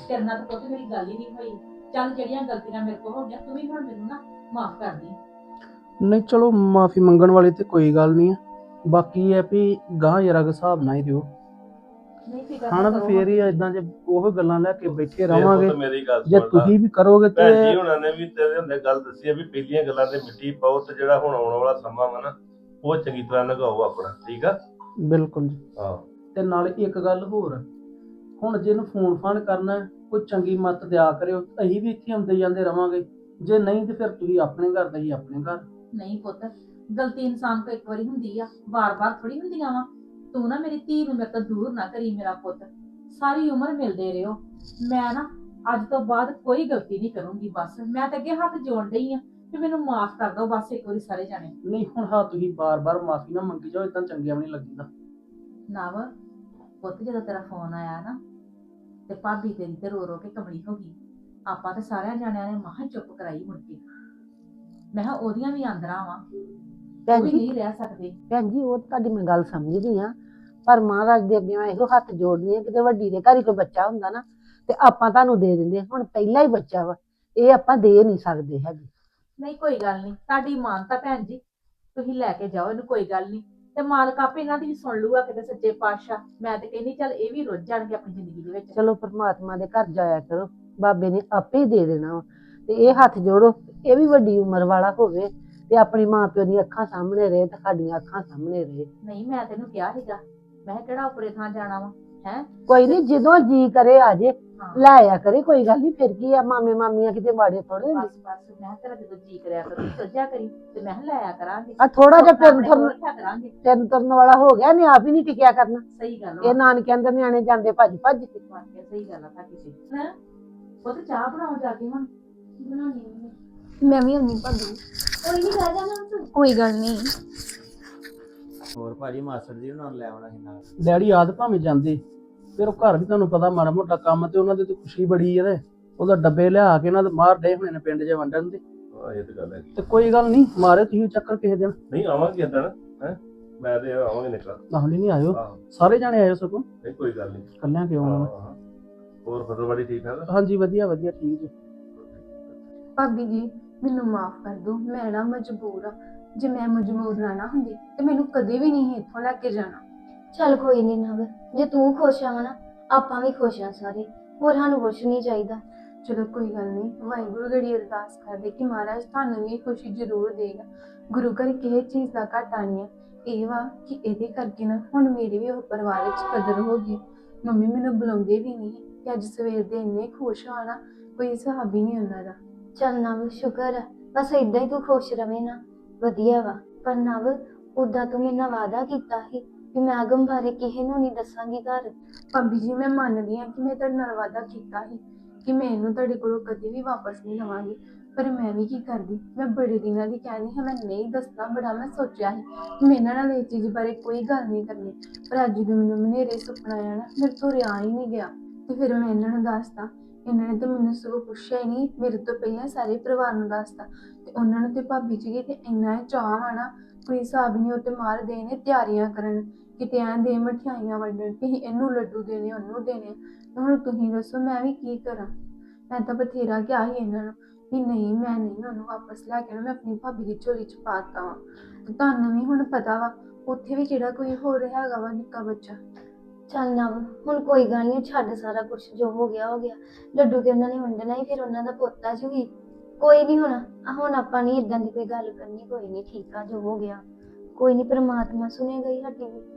S6: ਤੇਰੇ ਨਾਲ ਤਾਂ ਪੁੱਤ ਮੇਰੀ ਗੱਲ ਹੀ ਨਹੀਂ ਹੋਈ। ਚੱਲ ਜਿਹੜੀਆਂ ਗਲਤੀਆਂ ਮੇਰੇ ਕੋਲ ਹੋ ਗਈਆਂ ਤੂੰ ਵੀ ਹੁਣ ਮੈਨੂੰ ਨਾ ਮਾਫ ਕਰ ਦੀ।
S3: ਨਹੀਂ ਚਲੋ ਮਾਫੀ ਮੰਗਣ ਵਾਲੀ ਤੇ ਕੋਈ ਗੱਲ ਨਹੀਂ ਹੈ ਬਾਕੀ ਇਹ ਹੈ ਵੀ ਗਾਂ ਜਰਾ ਕੁ ਹਿਸਾਬ ਨਾਲ ਹੀ ਦਿਓ।
S6: ਨਹੀਂ ਫਿਕਰ
S3: ਖਾਣਾ ਤਾਂ। ਫੇਰ ਹੀ ਆ ਇਦਾਂ ਜੇ ਉਹ ਗੱਲਾਂ ਲੈ ਕੇ ਬੈਠੇ ਰਵਾਂਗੇ।
S7: ਪੁੱਤ ਮੇਰੀ ਗੱਲ
S3: ਜੇ
S7: ਸੁਣ ਲਾ।
S3: ਤੁਸੀਂ ਵੀ ਕਰੋਗੇ
S7: ਭੈਣ ਜੀ
S3: ਤੇ
S7: ਹੁਣਾਂ ਨੇ ਵੀ ਤੇਰੇ ਹੁੰਦੇ ਗੱਲ ਦੱਸੀ ਆ ਵੀ ਪਹਿਲੀਆਂ ਗੱਲਾਂ ਤੇ ਮਿੱਟੀ ਪਾਓ ਤੇ ਜਿਹੜਾ ਹੁਣ ਆਉਣ ਵਾਲਾ ਸਮਾਂ ਵਾ ਨਾ ਉਹ ਚੰਗੀ ਤਰ੍ਹਾਂ ਲੰਘਾਓ ਆਪਣਾ ਠੀਕ ਆ?
S3: ਬਿਲਕੁਲ ਜੀ।
S7: ਹਾਂ।
S3: ਤੇ ਨਾਲ ਇੱਕ ਗੱਲ ਹੋਰ। ਹੁਣ ਜੇ ਇਹਨੂੰ ਫੋਨ ਫਾਨ ਕਰਨਾ ਕੋਈ ਚੰਗੀ ਮੱਤ ਦਿਆ ਕਰਿਓ ਅਸੀਂ ਵੀ ਇੱਥੇ ਆਉਂਦੇ ਜਾਂਦੇ ਰਵਾਂਗੇ। ਜੇ ਨਹੀਂ ਤੇ ਫਿਰ ਤੁਸੀਂ ਆਪਣੇ ਘਰ ਦਾ ਹੀ ਆਪਣੇ ਘਰ।
S6: ਨਹੀਂ ਪੁੱਤ ਗਲਤੀ ਇਨਸਾਨ ਕੋ ਇੱਕ ਵਾਰੀ ਹੁੰਦੀ ਆ ਵਾਰ-ਵਾਰ ਥੋੜੀ ਹੁੰਦੀਆਂ ਵਾ। ਤੂੰ ਨਾ ਮੇਰੀ ਧੀ ਨੂੰ ਮੇਰੇ ਤੋਂ ਦੂਰ ਨਾ ਕਰੀ ਮੇਰਾ ਪੁੱਤ। ਸਾਰੀ ਉਮਰ ਮਿਲਦੇ ਰਹੋ। ਮੈਂ ਨਾ ਅੱਜ ਤੋਂ ਬਾਅਦ ਕੋਈ ਗਲਤੀ ਨਹੀਂ ਕਰੂੰਗੀ ਬਸ। ਮੈਂ ਤਾਂ ਅੱਗੇ ਹੱਥ ਜੋੜ ਰਹੀ ਆ ਕਿ ਮੈਨੂੰ ਮਾਫ ਕਰ ਦਿਓ ਬਸ ਇੱਕ ਵਾਰੀ ਸਾਰੇ ਜਾਣੇ।
S3: ਨਹੀਂ ਹੁਣ ਹਾਂ ਤੁਸੀਂ ਬਾਰ-ਬਾਰ ਮਾਫੀ ਨਾ ਮੰਗੀ ਜਾਓ ਇਦਾਂ ਚੰਗਿਆ ਵੀ ਨਹੀਂ ਲੱਗਦਾ।
S6: ਨਵ ਪੁੱਤ ਜਦੋਂ ਤੇਰਾ ਫੋਨ ਆਇਆ ਨਾ ਤੇ ਭਾਬੀ ਤੇਰੀ ਤੇ ਰੋ ਰੋ ਕੇ ਕਮਲੀ ਹੋ ਗਈ। ਆਪਾਂ ਤੇ ਸਾਰਿਆਂ ਜਾਣਿਆਂ ਨੇ ਮਹਾ ਚੁੱਪ ਕਰਾਈ ਮੁੜ ਕੇ। ਮੈਂ ਕਿਹਾ ਉਹਦੀਆਂ ਵੀ ਆਂਦਰਾਂ ਵਾ। ਉਹ
S2: ਭੈਣ
S6: ਵੀ
S2: ਜੀ
S6: ਨਹੀਂ ਰਹਿ ਸਕਦੇ।
S2: ਭੈਣ ਜੀ ਉਹ ਤੁਹਾਡੀ ਮੈਂ ਗੱਲ ਸਮਝਦੀ ਆ ਪਰ ਮਹਾਰਾਜ ਦੇ ਅੱਗੇ ਮੈਂ ਇਹੋ ਹੱਥ ਜੋੜਨੀ ਆ ਕਿਤੇ ਵੱਡੀ ਦੇ ਘਰ ਹੀ ਕੋਈ ਬੱਚਾ ਹੁੰਦਾ ਨਾ ਤੇ ਆਪਾਂ ਤੁਹਾਨੂੰ ਦੇ ਦਿੰਦੇ ਹੁਣ ਪਹਿਲਾ ਹੀ ਬੱਚਾ ਵਾ ਇਹ ਆਪਾਂ ਦੇ ਨਹੀਂ ਸਕਦੇ ਹੈਗੇ।
S6: ਨਹੀਂ ਕੋਈ ਗੱਲ ਨਹੀਂ। ਤੁਹਾਡੀ ਮਾਨਤਾ ਭੈਣ ਜੀ ਤੁਸੀਂ ਲੈ ਕੇ ਜਾਓ ਇਹਨੂੰ ਕੋਈ ਗੱਲ ਨਹੀਂ। ਤੇ ਮਾਲਕ ਆਪੇ ਇਹਨਾਂ ਦੀ ਵੀ ਸੁਣ ਲੂਗਾ ਕਿਤੇ ਸੱਚੇ ਪਾਤਸ਼ਾਹ। ਮੈਂ ਤੇ ਕਹਿੰਦੀ ਚੱਲ ਇਹ ਵੀ ਰੁੱਝ ਜਾਣਗੇ ਆਪਣੀ ਜ਼ਿੰਦਗੀ ਦੇ ਵਿੱਚ।
S2: ਚਲੋ ਪਰਮਾਤਮਾ ਦੇ ਘਰ ਜਾਇਆ ਕਰੋ। ਬਾਬੇ ਨੇ ਆਪੇ ਹੀ ਦੇ ਦੇਣਾ ਵਾ। ਤੇ ਇਹ ਹੱਥ ਜੋੜੋ ਇਹ ਵੀ ਵੱਡੀ ਉਮਰ ਵਾਲਾ ਹੋਵੇ ਤੇ ਆਪਣੀ ਮਾਂ ਪਿਓ ਦੀਆਂ ਅੱਖਾਂ ਸਾਹਮਣੇ ਰਹੇ ਤੇ ਸਾਡੀਆਂ ਅੱਖਾਂ ਸਾਹਮਣੇ ਰਹੇ।
S6: ਨਹੀਂ ਮੈਂ ਤੈਨੂੰ ਕਿਹਾ ਸੀਗਾ। ਮੈਂ ਕਿਹਾ ਕਿਹੜਾ ਉਪਰੇ ਥਾਂ ਜਾਣਾ ਵਾ? ਹੈ?
S2: ਕੋਈ ਨਹੀਂ ਜਦੋਂ ਜੀ ਕਰੇ ਆ ਜੇ।
S6: ਹਾਂ
S2: ਲੈ ਆ ਕਰੇ ਕੋਈ ਗੱਲ ਨਹੀਂ ਫਿਰ ਕੀ ਆ ਮਾਮੇ ਮਾਮੀਆਂ ਕਿਤੇ ਮਾੜੇ ਥੋੜੇ ਹੁੰਦੇ।
S6: ਬਸ ਬਸ ਮੈਂ ਕਿਹਾ ਤੇਰਾ ਜਦੋਂ ਜੀ ਕਰਿਆ ਕਰੂ ਸੱਜਿਆ ਕਰੀ ਤੇ ਮੈਂ ਕਿਹਾ ਕਰਾਂਗੇ।
S2: ਆ ਥੋੜਾ ਜਿਹਾ
S6: ਕਰਾਂਗੇ।
S2: ਤੁਰਨ ਵਾਲਾ ਹੋ ਗਿਆ ਨੇ ਆਪ ਹੀ ਨਹੀਂ ਟਿਕਿਆ ਕਰਨਾ।
S6: ਸਹੀ ਗੱਲ
S2: ਇਹ
S6: ਵਾ
S2: ਨਾਨਕਿਆਂ ਦੇ ਨਿਆਣੇ ਜਾਂਦੇ ਭੱਜ ਭੱਜ ਕੇ।
S6: ਵਾਕਿਆ ਸਹੀ ਗੱਲ ਆ ਤੁਹਾਡੀ ਤੇ ਹੈ? ਉਹ ਤੇ ਚਾਹ ਬਣਾਓ ਜਾ ਕੇ ਹੁਣ।
S11: ਬਣਾਉਣੀ ਮੈਂ ਵੀ ਆਉਣੀ ਭਾਬੀ ਕੋਈ ਨਹੀਂ ਰਹਿ ਜਾਣਾ ਤੂੰ ਕੋਈ ਗੱਲ ਨਹੀਂ
S9: ਹੋਰ ਭਾਜੀ ਮਾਸਟਰ ਜੀ ਉਹਨਾਂ ਨੂੰ ਲੈ ਆਉਣਾ ਸੀ ਨਾਲ।
S3: ਡੈਡੀ ਆਦ ਭਾਵੇਂ ਜਾਂਦੇ। ਫਿਰ ਉਹ ਘਰ ਵੀ ਤੁਹਾਨੂੰ ਪਤਾ ਮਾੜਾ ਮੋਟਾ ਕੰਮ ਤੇ ਉਹਨਾਂ ਦੀ ਤੇ ਖੁਸ਼ੀ ਬੜੀ ਹੈ ਉਹਦਾ ਡੱਬੇ ਲਿਆ ਕੇ ਇਹਨਾਂ ਦੇ ਮਾਰ ਡੇ ਹੋਣੇ ਨੇ ਪਿੰਡ 'ਚ ਵੰਡਣ ਦੇ।
S7: ਹਾਂ, ਇਹ ਤਾਂ ਗੱਲ ਹੈ
S3: ਤੇ ਕੋਈ ਗੱਲ ਨਹੀਂ ਮਾਰੇ ਤੁਸੀਂ ਚੱਕਰ ਕਿਸੇ ਦਿਨ।
S7: ਨਹੀਂ ਆਵਾਂਗੇ ਇਦਾਂ ਹੈ? ਮੈਂ ਤੇ ਆਵਾਂਗੇ ਨਿਕਲ।
S3: ਨਾਹਲੀ ਨਹੀਂ ਆਇਓ।
S7: ਆਹੋ।
S3: ਸਾਰੇ ਜਾਣੇ ਆਇਓ ਸਗੋਂ।
S7: ਨਹੀਂ ਕੋਈ ਗੱਲ ਨਹੀਂ।
S3: ਕੱਲਿਆਂ ਕਿਉਂ ਆਉਣਾ?
S7: ਹਾਂ, ਹਾਂ। ਹੋਰ ਫਸਲਵਾੜੀ ਠੀਕ ਠਾਕ
S3: ਹਾਂਜੀ ਵਧੀਆ ਵਧੀਆ ਠੀਕ ਜੀ।
S12: ਭਾਬੀ ਜੀ ਮੈਨੂੰ ਮਾਫ ਕਰ ਦਿਓ ਮੈਂ ਨਾ ਮਜਬੂਰ ਆ। ਜੇ ਮੈਂ ਮਜਬੂਰ ਨਾ ਨਾ ਹੁੰਦੀ ਤੇ ਮੈਨੂੰ ਕਦੇ ਵੀ ਨਹੀਂ ਇੱਥੋਂ ਲੈ ਕੇ ਜਾਣਾ।
S11: ਚੱਲ ਕੋਈ ਨਹੀਂ ਨਵ ਜੇ ਤੂੰ ਖੁਸ਼ ਆ ਨਾ ਆਪਾਂ ਵੀ ਖੁਸ਼ ਆ ਸਾਰੇ। ਹੋਰ ਸਾਨੂੰ ਕੁਛ ਨਹੀਂ ਚਾਹੀਦਾ।
S12: ਚਲੋ ਕੋਈ ਗੱਲ ਨਹੀਂ ਵਾਹਿਗੁਰੂ ਗੜੀ ਅਰਦਾਸ ਕਰਦੇ ਕਿ ਮਹਾਰਾਜ ਤੁਹਾਨੂੰ ਵੀ ਖੁਸ਼ੀ ਜ਼ਰੂਰ ਦੇਗਾ ਗੁਰੂ ਘਰ ਕਿਸੇ ਚੀਜ਼ ਦਾ ਘਾਟਾ ਨਹੀਂ ਹੈ ਇਹ ਵਾ ਕਿ ਇਹਦੇ ਕਰਕੇ ਨਾ ਹੁਣ ਮੇਰੀ ਵੀ ਉਹ ਪਰਿਵਾਰ ਵਿੱਚ ਕਦਰ ਹੋ ਗਈ। ਮੰਮੀ ਮੈਨੂੰ ਬੁਲਾਉਂਦੇ ਵੀ ਨਹੀਂ ਤੇ ਅੱਜ ਸਵੇਰ ਦੇ ਇੰਨੇ ਖੁਸ਼ ਹੋਣਾ ਕੋਈ ਹਿਸਾਬ ਹੀ ਨਹੀਂ ਉਹਨਾਂ ਦਾ।
S11: ਚੱਲ ਨਵ ਸ਼ੁਕਰ ਆ। ਬਸ ਇਦਾਂ ਹੀ ਤੂੰ ਖੁਸ਼ ਰਵੇਂ ਨਾ। ਵਧੀਆ ਵਾ। ਪਰ ਨਵ ਉਦਾਂ ਤੂੰ ਮੇਰੇ ਨਾਲ ਵਾਅਦਾ ਕੀਤਾ ਸੀ ਕਿ ਮੈਂ ਅਗਮ ਬਾਰੇ ਕਿਸੇ ਨੂੰ ਨਹੀਂ ਦੱਸਾਂਗੀ ਘਰ।
S12: ਭਾਬੀ ਜੀ, ਮੈਂ ਮੰਨਦੀ ਹਾਂ ਕਿ ਮੈਂ ਤੁਹਾਡੇ ਨਾਲ ਵਾਅਦਾ ਕੀਤਾ ਸੀ ਕਿ ਮੈਂ ਇਹਨੂੰ ਤੁਹਾਡੇ ਕੋਲੋਂ ਕਦੇ ਵੀ ਵਾਪਸ ਨਹੀਂ ਲਵਾਂਗੀ। ਪਰ ਮੈਂ ਵੀ ਕੀ ਕਰਦੀ? ਮੈਂ ਬੜੇ ਦਿਨਾਂ ਦੀ ਕਹਿੰਦੀ ਹਾਂ, ਮੈਂ ਨਹੀਂ ਦੱਸਣਾ, ਬੜਾ ਮੈਂ ਸੋਚਿਆ ਸੀ ਮੈਂ ਇਹਨਾਂ ਨਾਲ ਇਹ ਚੀਜ਼ ਬਾਰੇ ਕੋਈ ਗੱਲ ਨਹੀਂ ਕਰਨੀ। ਪਰ ਅੱਜ ਜਦੋਂ ਮੈਨੂੰ ਮਨੇਰੇ ਸੁਪਨਾ ਆਇਆ ਨਾ, ਮੇਰੇ ਤੋਂ ਰਿਆ ਹੀ ਨਹੀਂ ਗਿਆ। ਤੇ ਫਿਰ ਮੈਂ ਇਹਨਾਂ ਨੂੰ ਦੱਸਤਾ, ਇਹਨਾਂ ਨੇ ਤਾਂ ਮੈਨੂੰ ਸਗੋਂ ਪੁੱਛਿਆ ਹੀ ਨਹੀਂ, ਮੇਰੇ ਤੋਂ ਪਹਿਲਾਂ ਸਾਰੇ ਪਰਿਵਾਰ ਨੂੰ ਦੱਸਤਾ। ਤੇ ਉਹਨਾਂ ਨੂੰ ਤੇ ਭਾਬੀ ਜੀ ਤੇ ਇੰਨਾ ਚਾਹ ਆਣਾ ਕੋਈ ਹਿਸਾਬ ਹੀ ਨਹੀਂ, ਉਹ ਤੇ ਮਾਰਦੇ ਨੇ ਤਿਆਰੀਆਂ ਕਰਨ। ਕਿਤੇ ਆਂ ਦੇ ਮਠਿਆਈਆਂ ਵੰਡਣ ਕਿ ਇਹਨੂੰ ਲੱਡੂ ਦੇਣੇ, ਉਹਨੂੰ ਦੇਣੇ। ਤੇ ਹੁਣ ਤੁਸੀਂ ਦੱਸੋ ਮੈਂ ਵੀ ਕੀ ਕਰਾਂ? ਮੈਂ ਤਾਂ ਬਥੇਰਾ ਕਿਹਾ ਸੀ ਇਹਨਾਂ ਨੂੰ ਵੀ ਨਹੀਂ, ਮੈਂ ਨਹੀਂ ਉਹਨੂੰ ਵਾਪਸ ਲੈ ਕੇ ਆਉਣਾ, ਮੈਂ ਆਪਣੀ ਭਾਬੀ ਦੀ ਝੋਲੀ ਚ ਪਾਤਾ ਵਾਂ। ਤੁਹਾਨੂੰ ਵੀ ਹੁਣ ਪਤਾ ਵਾ, ਉੱਥੇ ਵੀ ਕਿਹੜਾ ਕੋਈ ਹੋਰ ਹੈਗਾ ਵਾ ਨਿੱਕਾ ਬੱਚਾ?
S11: ਚੱਲ ਨਾ, ਹੁਣ ਕੋਈ ਗੱਲ ਨਹੀਂ ਛੱਡ ਸਾਰਾ ਕੁਝ ਜੋ ਹੋ ਗਿਆ ਹੋ ਗਿਆ। ਲੱਡੂ ਤੇ ਉਹਨਾਂ ਨੇ ਵੰਡਣਾ ਹੀ, ਫਿਰ ਉਹਨਾਂ ਦਾ ਪੋਤਾ ਜੂਗੀ ਕੋਈ ਨਹੀਂ ਹੁਣ, ਆਹ ਹੁਣ ਆਪਾਂ ਨਹੀਂ ਇਦਾਂ ਦੀ ਕੋਈ ਗੱਲ ਕਰਨੀ, ਕੋਈ ਨਹੀਂ, ਠੀਕ ਆ, ਜੋ ਹੋ ਗਿਆ। ਕੋਈ ਨਹੀਂ, ਪ੍ਰਮਾਤਮਾ ਸੁਣੇਗਾ ਹੀ ਸਾਡੀ ਵੀ